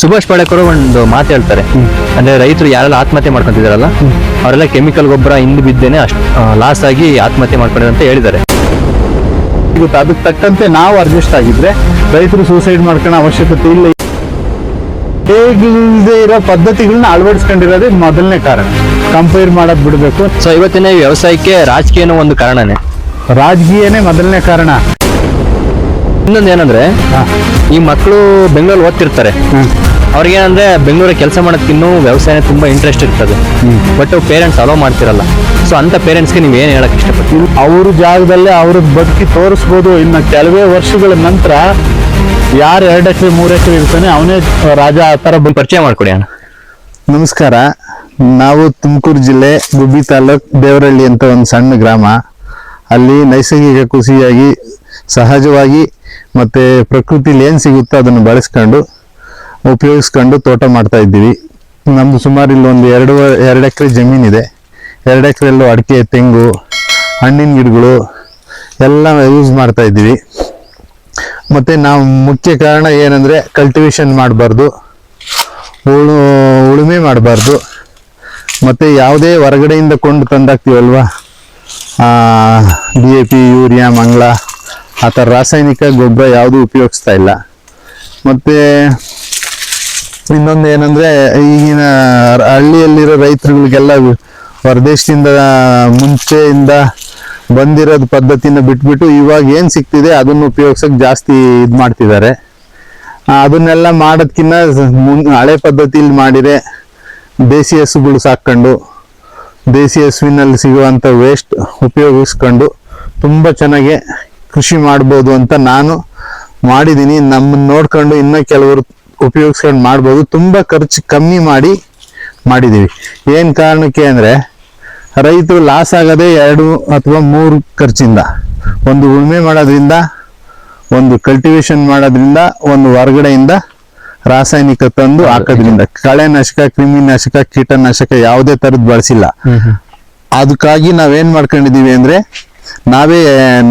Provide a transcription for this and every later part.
ಸುಭಾಷ್ ಪಾಳೇಕರ್ ಒಂದು ಮಾತು ಹೇಳ್ತಾರೆ. ಅಂದ್ರೆ ರೈತರು ಯಾರೆಲ್ಲ ಆತ್ಮಹತ್ಯೆ ಮಾಡ್ಕೊಂತಿದಾರಲ್ಲ ಅವರೆಲ್ಲ ಕೆಮಿಕಲ್ ಗೊಬ್ಬರ ಹಿಂದೆ ಬಿದ್ದೇನೆ ಅಷ್ಟು ಲಾಸ್ ಆಗಿ ಆತ್ಮಹತ್ಯೆ ಮಾಡ್ಕೊಂಡಿದ್ದಾರೆ ಅಂತ ಹೇಳಿದ್ದಾರೆ. ಅದಕ್ಕೆ ತಕ್ಕಂತೆ ನಾವು ಅಡ್ಜಸ್ಟ್ ಆಗಿದ್ರೆ ರೈತರು ಸೂಸೈಡ್ ಮಾಡ್ಕೊಳ್ಳೋ ಅವಶ್ಯಕತೆ ಇಲ್ಲ. ಹೇಗಿಲ್ಲದೆ ಇರೋ ಪದ್ಧತಿಗಳನ್ನ ಅಳವಡಿಸ್ಕೊಂಡಿರೋದೇ ಮೊದಲನೇ ಕಾರಣ. ಕಂಪೇರ್ ಮಾಡೋದ್ ಬಿಡಬೇಕು. ಸೊ ಇವತ್ತಿನ ವ್ಯವಸಾಯಕ್ಕೆ ರಾಜಕೀಯನೂ ಒಂದು ಕಾರಣನೇ. ರಾಜಕೀಯನೇ ಮೊದಲನೇ ಕಾರಣ. ಇನ್ನೊಂದು ಏನಂದ್ರೆ. ಈ ಮಕ್ಕಳು ಬೆಂಗಳೂರು ಓದ್ತಿರ್ತಾರೆ. ಅವ್ರಿಗೇನಂದ್ರೆ ಅವ್ರಿಗೆ ಏನಂದ್ರೆ ಬೆಂಗಳೂರಲ್ಲಿ ಕೆಲಸ ಮಾಡೋದಕ್ಕಿನ್ನೂ ವ್ಯವಸಾಯ ತುಂಬಾ ಇಂಟ್ರೆಸ್ಟ್ ಇರ್ತದೆ. ಬಟ್ ಪೇರೆಂಟ್ಸ್ ಅಲೋ ಮಾಡ್ತಿರಲ್ಲ. ಸೊ ಅಂತ ಪೇರೆಂಟ್ಸ್ಗೆ ನೀವು ಏನು ಹೇಳಕ್ ಇಷ್ಟಪಡ್ತೀವಿ ಅವ್ರ ಜಾಗದಲ್ಲೇ ಅವ್ರ ಬದುಕಿ ತೋರಿಸ್ಬೋದು. ಇನ್ನು ಕೆಲವೇ ವರ್ಷಗಳ ನಂತರ ಯಾರು ಎರಡು ಎಕರೆ ಮೂರು ಎಕರೆ ಇರ್ತಾನೆ ಅವನೇ ರಾಜ ಆ ಥರ ಬಂದು ಪರಿಚಯ ಮಾಡ್ಕೊಡಿ ಅಣ್ಣ. ನಮಸ್ಕಾರ. ನಾವು ತುಮಕೂರು ಜಿಲ್ಲೆ ಗುಬ್ಬಿ ತಾಲೂಕ್ ದೇವರಳ್ಳಿ ಅಂತ ಒಂದು ಸಣ್ಣ ಗ್ರಾಮ. ಅಲ್ಲಿ ನೈಸರ್ಗಿಕ ಕೃಷಿಯಾಗಿ ಸಹಜವಾಗಿ ಮತ್ತೆ ಪ್ರಕೃತಿಲಿ ಏನು ಸಿಗುತ್ತೋ ಅದನ್ನು ಬಳಸ್ಕೊಂಡು, ಉಪಯೋಗಿಸ್ಕೊಂಡು ತೋಟ ಮಾಡ್ತಾ ಇದ್ದೀವಿ. ನಮ್ದು ಸುಮಾರು ಒಂದು ಎರಡು ಎರಡು ಎಕರೆ ಜಮೀನಿದೆ ಎರಡು ಎಕರೆಲ್ಲೂ ಅಡಿಕೆ, ತೆಂಗು, ಹಣ್ಣಿನ ಗಿಡಗಳು ಎಲ್ಲ ಯೂಸ್ ಮಾಡ್ತಾ ಇದ್ದೀವಿ. ಮತ್ತೆ ನಾವು ಮುಖ್ಯ ಕಾರಣ ಏನಂದ್ರೆ ಕಲ್ಟಿವೇಶನ್ ಮಾಡಬಾರ್ದು. ಉಳು, ಉಳುಮೆ ಮಾಡಬಾರ್ದು. ಮತ್ತು ಯಾವುದೇ ಹೊರಗಡೆಯಿಂದ ಕೊಂಡು ತಂದಾಕ್ತೀವಲ್ವಾ ಡಿ ಎ ಪಿ ಯೂರಿಯಾ, ಮಂಗಳ ಆ ಥರ ರಾಸಾಯನಿಕ ಗೊಬ್ಬರ ಯಾವುದು ಉಪಯೋಗಿಸ್ತಾ ಇಲ್ಲ. ಮತ್ತು ಇನ್ನೊಂದು ಏನಂದರೆ ಈಗಿನ ಹಳ್ಳಿಯಲ್ಲಿರೋ ರೈತರುಗಳಿಗೆಲ್ಲ ಹೊರದೇಶದಿಂದ ಮುಂಚೆಯಿಂದ ಬಂದಿರೋದು ಪದ್ಧತಿನ ಬಿಟ್ಬಿಟ್ಟು ಇವಾಗ ಏನು ಸಿಗ್ತಿದೆ ಅದನ್ನು ಉಪಯೋಗಿಸೋಕೆ ಜಾಸ್ತಿ ಇದು ಮಾಡ್ತಿದ್ದಾರೆ. ಅದನ್ನೆಲ್ಲ ಮಾಡೋದ್ಕಿನ್ನ ಮುನ್, ಹಳೆ ಪದ್ಧತಿಲಿ ಮಾಡಿದರೆ ದೇಸಿ ಹಸುಗಳು ಸಾಕ್ಕೊಂಡು, ದೇಸಿ ಹಸುವಿನಲ್ಲಿ ಸಿಗುವಂಥ ವೇಸ್ಟ್ ಉಪಯೋಗಿಸ್ಕೊಂಡು ತುಂಬ ಚೆನ್ನಾಗಿ ಕೃಷಿ ಮಾಡ್ಬೋದು ಅಂತ ನಾನು ಮಾಡಿದ್ದೀನಿ ನಮ್ಮನ್ನು ನೋಡ್ಕೊಂಡು ಇನ್ನೂ ಕೆಲವರು ಉಪಯೋಗಿಸ್ಕೊಂಡು ಮಾಡ್ಬೋದು. ತುಂಬ ಖರ್ಚು ಕಮ್ಮಿ ಮಾಡಿ ಮಾಡಿದ್ದೀವಿ ಏನು ಕಾರಣಕ್ಕೆ ಅಂದರೆ ರೈತರು ಲಾಸ್ ಆಗೋದೇ ಎರಡು ಅಥವಾ ಮೂರು ಖರ್ಚಿಂದ ಒಂದು ಉಳುಮೆ ಮಾಡೋದ್ರಿಂದ ಒಂದು ಕಲ್ಟಿವೇಶನ್ ಮಾಡೋದ್ರಿಂದ ಒಂದು ಹೊರಗಡೆಯಿಂದ ರಾಸಾಯನಿಕ ತಂದು ಹಾಕೋದ್ರಿಂದ ಕಳೆನಾಶಕ ಕ್ರಿಮಿನಾಶಕ ಕೀಟನಾಶಕ ಯಾವುದೇ ತರದ್ ಬಳಸಿಲ್ಲ. ಅದಕ್ಕಾಗಿ ನಾವೇನ್ ಮಾಡ್ಕೊಂಡಿದೀವಿ ಅಂದ್ರೆ ನಾವೇ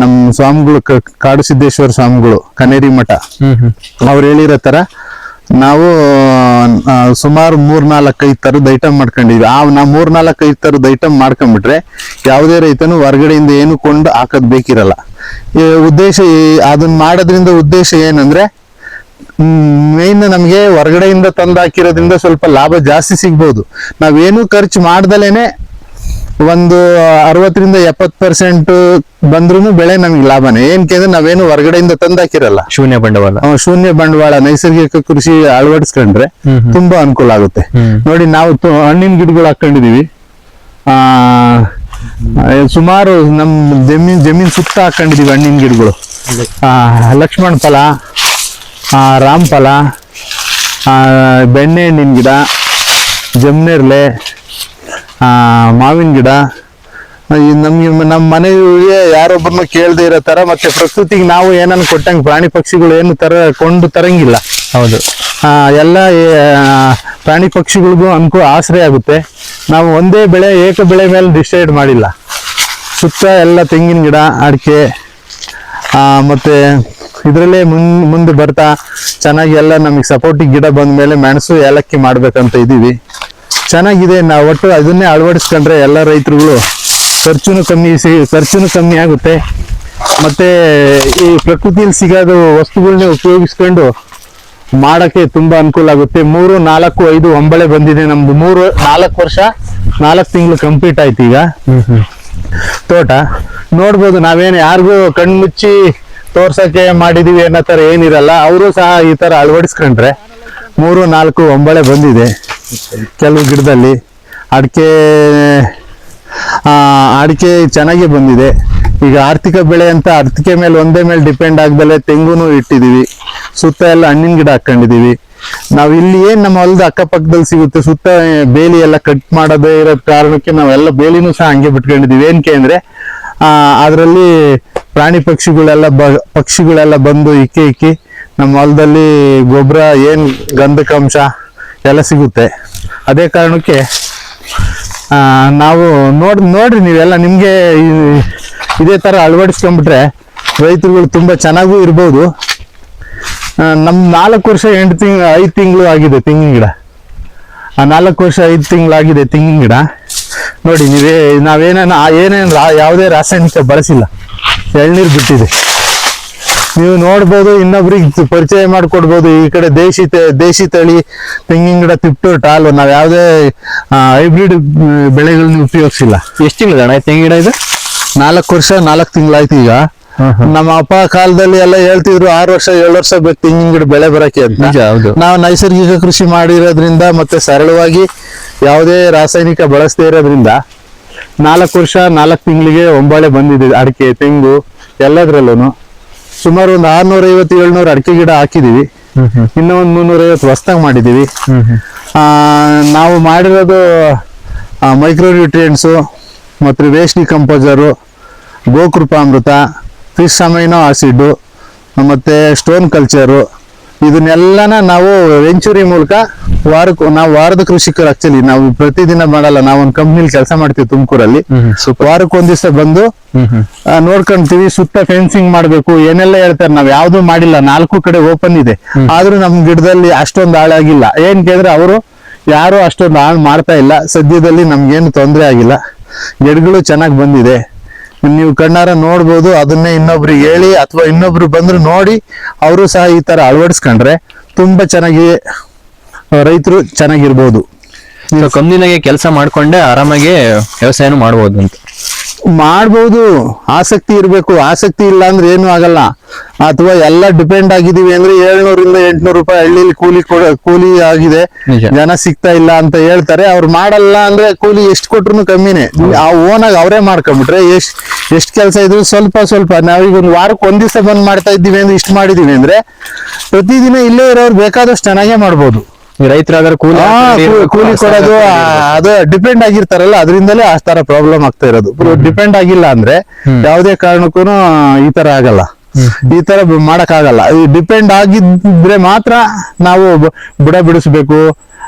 ನಮ್ಮ ಸ್ವಾಮಿಗಳು ಕಾಡು ಸಿದ್ದೇಶ್ವರ ಸ್ವಾಮಿಗಳು ಕನೇರಿ ಮಠ. ಅವ್ರು ಹೇಳಿರೋ ತರ ನಾವು ಸುಮಾರು ಮೂರ್ ನಾಲ್ಕು ಐದು ತರದ ಐಟಮ್ ಮಾಡ್ಕೊಂಡಿದ್ವಿ. ಆ ನಾವು ಮೂರ್ ನಾಲ್ಕು ಐದು ತರದ ಐಟಮ್ ಮಾಡ್ಕೊಂಡ್ಬಿಟ್ರೆ ಯಾವುದೇ ರೈತನು ಹೊರಗಡೆಯಿಂದ ಏನು ಕೊಂಡು ಹಾಕೋದ್ ಬೇಕಿರಲ್ಲ. ಉದ್ದೇಶ ಅದನ್ನ ಮಾಡೋದ್ರಿಂದ ಉದ್ದೇಶ ಏನಂದ್ರೆ ಮೇನ್ ನಮಗೆ ಹೊರಗಡೆಯಿಂದ ತಂದು ಹಾಕಿರೋದ್ರಿಂದ ಸ್ವಲ್ಪ ಲಾಭ ಜಾಸ್ತಿ ಸಿಗ್ಬೋದು. ನಾವೇನು ಖರ್ಚು ಮಾಡ್ದಲೇನೆ ಒಂದು ಅರವತ್ತರಿಂದ ಎಪ್ಪತ್ ಪರ್ಸೆಂಟ್ ಬಂದ್ರು ಬೆಳೆ ನಮ್ಗೆ ಲಾಭನೇ. ಏನಕ್ಕೆ ಅಂದ್ರೆ ನಾವೇನು ಹೊರಗಡೆಯಿಂದ ತಂದಾಕಿರಲ್ಲ ಶೂನ್ಯ ಬಂಡವಾಳ. ಶೂನ್ಯ ಬಂಡವಾಳ ನೈಸರ್ಗಿಕ ಕೃಷಿ ಅಳವಡಿಸ್ಕೊಂಡ್ರೆ ತುಂಬಾ ಅನುಕೂಲ ಆಗುತ್ತೆ. ನೋಡಿ ನಾವು ಹಣ್ಣಿನ ಗಿಡಗಳು ಹಾಕೊಂಡಿದೀವಿ ಆ ಸುಮಾರು ನಮ್ ಜಮೀನ್ ಜಮೀನ್ ಸುತ್ತ ಹಾಕೊಂಡಿದೀವಿ ಹಣ್ಣಿನ ಗಿಡಗಳು. ಆ ಲಕ್ಷ್ಮಣ್ ಫಲ ಆ ರಾಮ್ ಫಲ ಆ ಬೆಣ್ಣೆ ಹಣ್ಣಿನ ಗಿಡ ಜಮ್ನೇರ್ಲೆ ಮಾವಿನ ಗಿಡ. ನಮ್ಗೆ ನಮ್ಮ ಮನೆಯವರಿಗೆ ಯಾರೊಬ್ಬರನ್ನ ಕೇಳದೆ ಇರೋ ತರ ಮತ್ತೆ ಪ್ರಕೃತಿಗೆ ನಾವು ಏನನ್ನ ಕೊಟ್ಟಂಗೆ ಪ್ರಾಣಿ ಪಕ್ಷಿಗಳು ಏನು ತರ ಕೊಂಡು ತರಂಗಿಲ್ಲ. ಹೌದು. ಆ, ಎಲ್ಲ ಪ್ರಾಣಿ ಪಕ್ಷಿಗಳಿಗೂ ಅನುಕೂಲ ಆಶ್ರಯ ಆಗುತ್ತೆ. ನಾವು ಒಂದೇ ಬೆಳೆ ಏಕ ಬೆಳೆ ಮೇಲೆ ಡಿಸೈಡ್ ಮಾಡಿಲ್ಲ. ಸುತ್ತ ಎಲ್ಲ ತೆಂಗಿನ ಗಿಡ ಅಡಿಕೆ ಮತ್ತೆ ಇದರಲ್ಲೇ ಮುನ್ ಮುಂದೆ ಬರ್ತಾ ಚೆನ್ನಾಗಿ ಎಲ್ಲ ನಮಗೆ ಸಪೋರ್ಟಿಗೆ ಗಿಡ ಬಂದ ಮೇಲೆ ಮೆಣಸು ಏಲಕ್ಕಿ ಮಾಡ್ಬೇಕಂತ ಇದ್ದೀವಿ. ಚೆನ್ನಾಗಿದೆ ನಾವು ಒಟ್ಟು ಅದನ್ನೇ ಅಳವಡಿಸ್ಕೊಂಡ್ರೆ ಎಲ್ಲ ರೈತರುಗಳು ಖರ್ಚುನು ಕಮ್ಮಿ ಸಿ ಖರ್ಚುನು ಕಮ್ಮಿ ಆಗುತ್ತೆ. ಮತ್ತು ಈ ಪ್ರಕೃತಿಯಲ್ಲಿ ಸಿಗೋದು ವಸ್ತುಗಳನ್ನೇ ಉಪಯೋಗಿಸ್ಕೊಂಡು ಮಾಡೋಕ್ಕೆ ತುಂಬ ಅನುಕೂಲ ಆಗುತ್ತೆ. ಮೂರು ನಾಲ್ಕು ಐದು ಒಂಬಳೆ ಬಂದಿದೆ. ನಮ್ದು ಮೂರು ನಾಲ್ಕು ವರ್ಷ ನಾಲ್ಕು ತಿಂಗಳು ಕಂಪ್ಲೀಟ್ ಆಯ್ತು ಈಗ. ತೋಟ. ನೋಡ್ಬೋದು ನಾವೇನು ಯಾರಿಗೂ ಕಣ್ಣು ಮುಚ್ಚಿ ತೋರ್ಸೋಕ್ಕೆ ಮಾಡಿದೀವಿ ಅನ್ನೋ ಥರ ಏನಿರಲ್ಲ. ಅವರು ಸಹ ಈ ಥರ ಅಳವಡಿಸ್ಕೊಂಡ್ರೆ. ಮೂರು, ನಾಲ್ಕು, ಒಂಬಳೆ ಬಂದಿದೆ. ಕೆಲವು ಗಿಡದಲ್ಲಿ. ಅಡಿಕೆ ಅಡಿಕೆ ಚೆನ್ನಾಗಿ ಬಂದಿದೆ. ಈಗ ಆರ್ಥಿಕ ಬೆಳೆ ಅಂತ ಅಡಿಕೆ ಮೇಲೆ ಒಂದೇ ಮೇಲೆ ಡಿಪೆಂಡ್ ಆಗ್ದಲೆ ತೆಂಗುನು ಇಟ್ಟಿದೀವಿ ಸುತ್ತ ಎಲ್ಲ ಹಣ್ಣಿನ ಗಿಡ ಹಾಕೊಂಡಿದೀವಿ ನಾವು ಇಲ್ಲಿ ಏನು ನಮ್ಮ ಹೊಲದ ಅಕ್ಕಪಕ್ಕದಲ್ಲಿ ಸಿಗುತ್ತೆ, ಸುತ್ತ ಬೇಲಿ ಎಲ್ಲ ಕಟ್ ಮಾಡದೇ ಇರೋ ಕಾರಣಕ್ಕೆ ನಾವೆಲ್ಲ ಬೇಲಿನೂ ಸಹ ಹಂಗೆ ಬಿಟ್ಕೊಂಡಿದೀವಿ ಏನಕ್ಕೆ ಅಂದ್ರೆ ಅದರಲ್ಲಿ ಪ್ರಾಣಿ ಪಕ್ಷಿಗಳೆಲ್ಲ ಬ, ಪಕ್ಷಿಗಳೆಲ್ಲ ಬಂದು ಇಕ್ಕಿ ಇಕ್ಕಿ ನಮ್ಮ ಹೊಲದಲ್ಲಿ ಗೊಬ್ಬರ ಏನು ಗಂಧಕಾಂಶ ಎಲ್ಲ ಸಿಗುತ್ತೆ. ಅದೇ ಕಾರಣಕ್ಕೆ ನಾವು ನೋಡಿ, ನೋಡ್ರಿ ನೀವೆಲ್ಲ ನಿಮಗೆ ಇದೇ ಥರ ಅಳವಡಿಸ್ಕೊಂಡ್ಬಿಟ್ರೆ ರೈತರುಗಳು ತುಂಬ ಚೆನ್ನಾಗೂ ಇರ್ಬೋದು. ನಮ್ಮ ನಾಲ್ಕು ವರ್ಷ ಎಂಟು ತಿಂಗ್ ಐದು ತಿಂಗಳು ಆಗಿದೆ ತೆಂಗಿನ ಗಿಡ. ಆ, ನಾಲ್ಕು ವರ್ಷ ಐದು ತಿಂಗಳಾಗಿದೆ ತೆಂಗಿನ ಗಿಡ. ನೋಡಿ, ನೀವೇ, ನಾವೇನೇನು ಏನೇನು ರಾ- ಯಾವುದೇ ರಾಸಾಯನಿಕ ಬಳಸಿಲ್ಲ. ಎಳ್ನೀರು ಬಿಟ್ಟಿದೆ. ನೀವು ನೋಡ್ಬೋದು ಇನ್ನೊಬ್ರಿಗೆ ಪರಿಚಯ ಮಾಡಿಕೊಡ್ಬೋದು. ಈ ಕಡೆ ದೇಶಿ ದೇಶಿ ತಳಿ ತೆಂಗಿನ ಗಿಡ ತಿಪ್ಟು ಟಾಲು ನಾವು ಯಾವುದೇ ಹೈಬ್ರಿಡ್ ಬೆಳೆಗಳನ್ನ ಉಪಯೋಗಿಸಿಲ್ಲ. ಎಷ್ಟು ತಿಂಗಳು ಅಣ್ಣ ತೆಂಗಿನ ಗಿಡ ಇದು? ನಾಲ್ಕು ವರ್ಷ ನಾಲ್ಕು ತಿಂಗಳಾಯ್ತು ಈಗ. ನಮ್ಮ ಅಪ್ಪ ಕಾಲದಲ್ಲಿ ಎಲ್ಲ ಹೇಳ್ತಿದ್ರು ಆರು ವರ್ಷ ಏಳು ವರ್ಷ ಬೇಕು ತೆಂಗಿನ ಗಿಡ ಬೆಳೆ ಬರಕ್ಕೆ ಅಂತ. ನಾವು ನೈಸರ್ಗಿಕ ಕೃಷಿ ಮಾಡಿರೋದ್ರಿಂದ ಮತ್ತೆ ಸರಳವಾಗಿ ಯಾವುದೇ ರಾಸಾಯನಿಕ ಬಳಸದೇ ಇರೋದ್ರಿಂದ ನಾಲ್ಕು ವರ್ಷ ನಾಲ್ಕು ತಿಂಗಳಿಗೆ ಒಂಬಾಳೆ ಬಂದಿದೆ ಅಡಿಕೆ ತೆಂಗು ಎಲ್ಲದ್ರಲ್ಲೂ ಸುಮಾರು ಒಂದು ಆರ್ನೂರ ಐವತ್ತು ಏಳ್ನೂರ ಅಡಿಕೆ ಗಿಡ ಹಾಕಿದೀವಿ. ಇನ್ನ ಒಂದ್ ಮುನ್ನೂರ ಐವತ್ತು ಹೊಸ್ದಾಗಿ ಮಾಡಿದೀವಿ. ಆ, ನಾವು ಮಾಡಿರೋದು ಮೈಕ್ರೋ ನ್ಯೂಟ್ರಿಯೆಂಟ್ಸು ಮತ್ತು ವೇಷ್ಣಿ ಕಂಪೋಸರು ಗೋಕೃಪಾಮೃತ ಫಿಶ್ ಅಮೈನೋ ಆಸಿಡ್ ಮತ್ತೆ ಸ್ಟೋನ್ ಕಲ್ಚರು ಇದನ್ನೆಲ್ಲನ ನಾವು ವೆಂಚುರಿ ಮೂಲಕ ವಾರಕ್ಕೆ ನಾವು ವಾರದ ಕೃಷಿಕರು ಆಕ್ಚುಲಿ ನಾವು ಪ್ರತಿದಿನ ಮಾಡಲ್ಲ ನಾವು ಒಂದು ಕಂಪ್ನಿಲಿ ಕೆಲಸ ಮಾಡ್ತೀವಿ ತುಮಕೂರಲ್ಲಿ. ವಾರಕ್ಕೆ ದಿವಸ ಬಂದು ನೋಡ್ಕೊಂತೀವಿ ಸುತ್ತ ಫೆನ್ಸಿಂಗ್ ಮಾಡ್ಬೇಕು ಏನೆಲ್ಲ ಹೇಳ್ತಾರೆ ನಾವ್ ಯಾವ್ದು ಮಾಡಿಲ್ಲ ನಾಲ್ಕು ಕಡೆ ಓಪನ್ ಇದೆ. ಆದ್ರೂ ನಮ್ ಗಿಡದಲ್ಲಿ ಅಷ್ಟೊಂದು ಹಾಳಾಗಿಲ್ಲ ಏನ್ ಕೇಳಿದ್ರೆ ಅವರು ಯಾರು ಅಷ್ಟೊಂದು ಹಾಳು ಮಾಡ್ತಾ ಇಲ್ಲ. ಸದ್ಯದಲ್ಲಿ ನಮ್ಗೇನು ತೊಂದರೆ ಆಗಿಲ್ಲ. ಗಿಡಗಳು ಚೆನ್ನಾಗಿ ಬಂದಿದೆ. ನೀವು ಕಣ್ಣಾರ ನೋಡ್ಬೋದು, ಅದನ್ನೇ ಇನ್ನೊಬ್ರಿಗೆ ಹೇಳಿ ಅಥವಾ ಇನ್ನೊಬ್ರು ಬಂದ್ರು ನೋಡಿ, ಅವರು ಸಹ ಈ ತರ ಅಳವಡಿಸ್ಕೊಂಡ್ರೆ ತುಂಬಾ ಚೆನ್ನಾಗಿ ರೈತರು ಚೆನ್ನಾಗಿರ್ಬೋದು. ಕಮ್ಮಿನಾಗೆ ಕೆಲಸ ಮಾಡ್ಕೊಂಡೆ ಆರಾಮಾಗಿ ವ್ಯವಸಾಯನೂ ಮಾಡ್ಬೋದು ಅಂತ ಮಾಡ್ಬೋದು. ಆಸಕ್ತಿ ಇರಬೇಕು. ಆಸಕ್ತಿ ಇಲ್ಲ ಅಂದ್ರೆ ಏನು ಆಗಲ್ಲ. ಅಥವಾ ಎಲ್ಲ ಡಿಪೆಂಡ್ ಆಗಿದೀವಿ ಅಂದ್ರೆ ಏಳ್ನೂರಿಂದ ಎಂಟ್ನೂರು ರೂಪಾಯಿ ಹಳ್ಳಿಲಿ ಕೂಲಿ ಕೊಡ ಕೂಲಿ ಆಗಿದೆ. ಜನ ಸಿಗ್ತಾ ಇಲ್ಲ ಅಂತ ಹೇಳ್ತಾರೆ. ಅವ್ರು ಮಾಡಲ್ಲ ಅಂದ್ರೆ ಕೂಲಿ ಎಷ್ಟು ಕೊಟ್ರು ಕಮ್ಮಿನೇ. ಆ ಓನಾಗಿ ಅವರೇ ಮಾಡ್ಕೊಂಡ್ಬಿಟ್ರೆ ಎಷ್ಟ್ ಎಷ್ಟ್ ಕೆಲಸ ಇದ್ರು ಸ್ವಲ್ಪ ಸ್ವಲ್ಪ ನಾವೀಗ ಒಂದು ವಾರಕ್ಕೆ ಒಂದ್ ದಿವಸ ಬಂದ್ ಮಾಡ್ತಾ ಇದ್ದೀವಿ ಅಂದ್ರೆ ಇಷ್ಟು ಮಾಡಿದೀವಿ ಅಂದ್ರೆ ಪ್ರತಿದಿನ ಇಲ್ಲೇ ಇರೋರು ಬೇಕಾದಷ್ಟು ಚೆನ್ನಾಗೇ ಮಾಡ್ಬೋದು. ರೈತರಾದ್ರೆ ಕೂಲಿ ಕೂಲಿ ಕೊಡೋದು ಅದು ಡಿಪೆಂಡ್ ಆಗಿರ್ತಾರಲ್ಲ ಅದರಿಂದಲೇ ಆ ತರ ಪ್ರಾಬ್ಲಮ್ ಆಗ್ತಾ ಇರೋದು. ಡಿಪೆಂಡ್ ಆಗಿಲ್ಲ ಅಂದ್ರೆ ಯಾವುದೇ ಕಾರಣಕ್ಕೂ ಈ ತರ ಆಗಲ್ಲ. ಈ ತರ ಮಾಡಕ್ ಆಗಲ್ಲ ಡಿಪೆಂಡ್ ಆಗಿದ್ರೆ ಮಾತ್ರ ನಾವು ಬುಡ ಬಿಡಿಸ್ಬೇಕು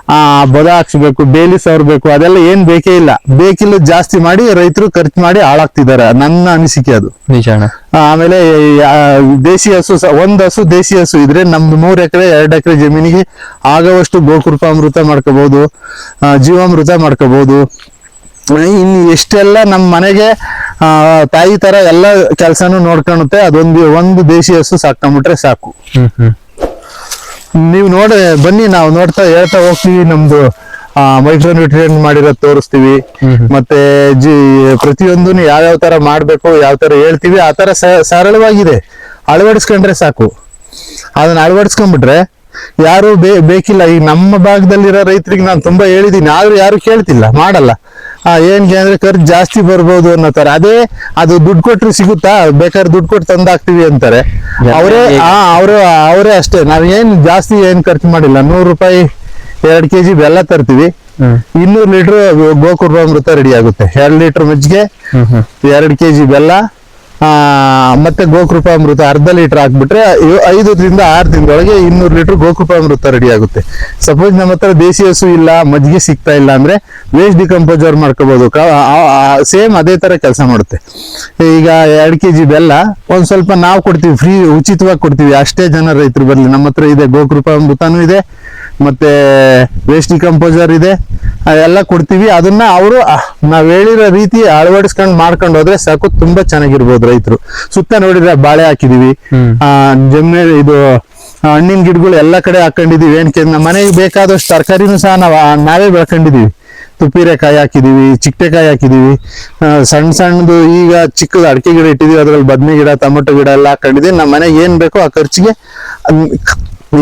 ಆ ಬದ ಹಾಕ್ಸ್ಬೇಕು ಬೇಲಿ ಸವರ್ಬೇಕು ಅದೆಲ್ಲ ಏನ್ ಬೇಕೇ ಇಲ್ಲ. ಬೇಕಿಲ್ಲ ಜಾಸ್ತಿ ಮಾಡಿ ರೈತರು ಖರ್ಚು ಮಾಡಿ ಹಾಳಾಗ್ತಿದ್ದಾರೆ. ನನ್ನ ಅನಿಸಿಕೆ ಅದು. ನಿಜಾಣ ಆಮೇಲೆ ದೇಸಿ ಹಸು ಒಂದ್ ಹಸು ದೇಸಿ ಹಸು ಇದ್ರೆ ನಮ್ದು ಮೂರ್ ಎಕರೆ ಎರಡ್ ಎಕರೆ ಜಮೀನಿಗೆ ಆಗವಷ್ಟು ಗೋಕೃಪಾಮೃತ ಮಾಡ್ಕೋಬಹುದು ಜೀವಾಮೃತ ಮಾಡ್ಕೋಬಹುದು ಇನ್ನು ಎಷ್ಟೆಲ್ಲ ನಮ್ಮ ಮನೆಗೆ ಆ, ತಾಯಿ ತರ ಎಲ್ಲ ಕೆಲಸನೂ ನೋಡ್ಕೊಳುತ್ತೆ ಅದೊಂದು ಒಂದು ದೇಸಿ ಹಸು ಸಾಕೊಂಡ್ಬಿಟ್ರೆ ಸಾಕು. ನೀವು ನೋಡಿ ಬನ್ನಿ ನಾವು ನೋಡ್ತಾ ಹೇಳ್ತಾ ಹೋಗ್ತೀವಿ ನಮ್ದು ಮೈಕ್ರೋ ನ್ಯೂಟ್ರಿಯನ್ ಮಾಡಿರೋದು ತೋರಿಸ್ತೀವಿ. ಮತ್ತೆ ಜಿ ಪ್ರತಿಯೊಂದು ಯಾವ್ಯಾವ ತರ ಮಾಡ್ಬೇಕು ಯಾವ ತರ ಹೇಳ್ತೀವಿ ಆ ತರ ಸ- ಸರಳವಾಗಿದೆ. ಅಳವಡಿಸ್ಕೊಂಡ್ರೆ ಸಾಕು. ಅದನ್ನ ಅಳವಡಿಸ್ಕೊಂಡ್ಬಿಟ್ರೆ ಯಾರು ಬೇ ಬೇಕಿಲ್ಲ. ಈಗ ನಮ್ಮ ಭಾಗದಲ್ಲಿರೋ ರೈತರಿಗೆ ನಾನು ತುಂಬಾ ಹೇಳಿದೀನಿ ಆದ್ರೂ ಯಾರು ಕೇಳ್ತಿಲ್ಲ ಮಾಡಲ್ಲ. ಏನ್ಗೆ ಅಂದ್ರೆ ಖರ್ಚು ಜಾಸ್ತಿ ಬರ್ಬೋದು ಅನ್ನೋ ತರ. ಅದೇ ಅದು ದುಡ್ಡು ಕೊಟ್ರೆ ಸಿಗುತ್ತಾ? ಬೇಕಾದ್ರೆ ದುಡ್ಡು ಕೊಟ್ಟು ತಂದಾಕ್ತಿವಿ ಅಂತಾರೆ. ಅವರೇ ಆ ಅವರು ಅವರೇ ಅಷ್ಟೇ. ನಾವ್ ಏನ್ ಜಾಸ್ತಿ ಏನ್ ಖರ್ಚು ಮಾಡಿಲ್ಲ. ನೂರು ರೂಪಾಯಿ ಎರಡ್ ಕೆಜಿ ಬೆಲ್ಲ ತರ್ತೀವಿ. ಇನ್ನೂರು ಲೀಟರ್ ಗೋಕುರ್ಮಾಮೃತ ರೆಡಿ ಆಗುತ್ತೆ. ಎರಡ್ ಲೀಟರ್ ಮಜ್ಜಿಗೆ ಎರಡ್ ಕೆಜಿ ಬೆಲ್ಲ ಮತ್ತೆ ಗೋಕೃಪಾಮೃತ ಅರ್ಧ ಲೀಟರ್ ಹಾಕ್ಬಿಟ್ರೆ ಐದರಿಂದ ಆರು ದಿನದೊಳಗೆ ಇನ್ನೂರು ಲೀಟರ್ ಗೋಕೃಪಾಮೃತ ರೆಡಿ ಆಗುತ್ತೆ. ಸಪೋಸ್ ನಮ್ಮ ಹತ್ರ ದೇಸಿ ಹಸು ಇಲ್ಲ, ಮಜ್ಜಿಗೆ ಸಿಗ್ತಾ ಇಲ್ಲ ಅಂದ್ರೆ ವೇಸ್ಟ್ ಡಿಕಂಪೋಸರ್ ಮಾಡ್ಕೋಬಹುದು ಸೇಮ್ ಅದೇ ತರ ಕೆಲಸ ಮಾಡುತ್ತೆ. ಈಗ ಎರಡು ಕೆ ಜಿ ಬೆಲ್ಲ, ಒಂದ್ ಸ್ವಲ್ಪ ನಾವು ಕೊಡ್ತೀವಿ ಫ್ರೀ ಉಚಿತವಾಗಿ ಕೊಡ್ತೀವಿ. ಅಷ್ಟೇ ಜನ ರೈತರು ಬರ್ಲಿ, ನಮ್ಮ ಹತ್ರ ಇದೆ, ಗೋಕೃಪಾಮೃತನೂ ಇದೆ. ಮತ್ತೆ ವೇಸ್ಟ್ ಕಂಪೋಸರ್ ಇದೆ. ಅದೆಲ್ಲ ಕೊಡ್ತೀವಿ. ಅದನ್ನ ಅವರು ನಾವ್ ಹೇಳಿರೋ ರೀತಿ ಅಳವಡಿಸ್ಕೊಂಡು ಮಾಡ್ಕೊಂಡು ಹೋದ್ರೆ ಸಾಕು ತುಂಬಾ ಚೆನ್ನಾಗಿರ್ಬೋದು ರೈತರು. ಸುತ್ತ ನೋಡಿದ್ರೆ ಬಾಳೆ ಹಾಕಿದೀವಿ. ಆ ಜಮ್ಮೆ ಇದು ಹಣ್ಣಿನ ಗಿಡಗಳು ಎಲ್ಲ ಕಡೆ ಹಾಕೊಂಡಿದೀವಿ. ಏನಕ್ಕೆ ನಮ್ಮ ಮನೆಗೆ ಬೇಕಾದಷ್ಟು ತರಕಾರಿನೂ ಸಹ ನಾವು ನಾವೇ ಬೆಳ್ಕೊಂಡಿದೀವಿ. ತುಪ್ಪಿರೆಕಾಯಿ ಹಾಕಿದೀವಿ ಚಿಟ್ಟೆಕಾಯಿ ಹಾಕಿದೀವಿ. ಸಣ್ಣ ಸಣ್ಣದು ಈಗ ಚಿಕ್ಕದು ಅಡಿಕೆ ಗಿಡ ಇಟ್ಟಿದೀವಿ. ಅದ್ರಲ್ಲಿ ಬದನೆ ಗಿಡ ಟೊಮೊಟೊ ಗಿಡ ಎಲ್ಲ ಹಾಕೊಂಡಿದೀವಿ. ನಮ್ಮ ಮನೆಗೆ ಏನ್ ಬೇಕೋ ಆ ಖರ್ಚಿಗೆ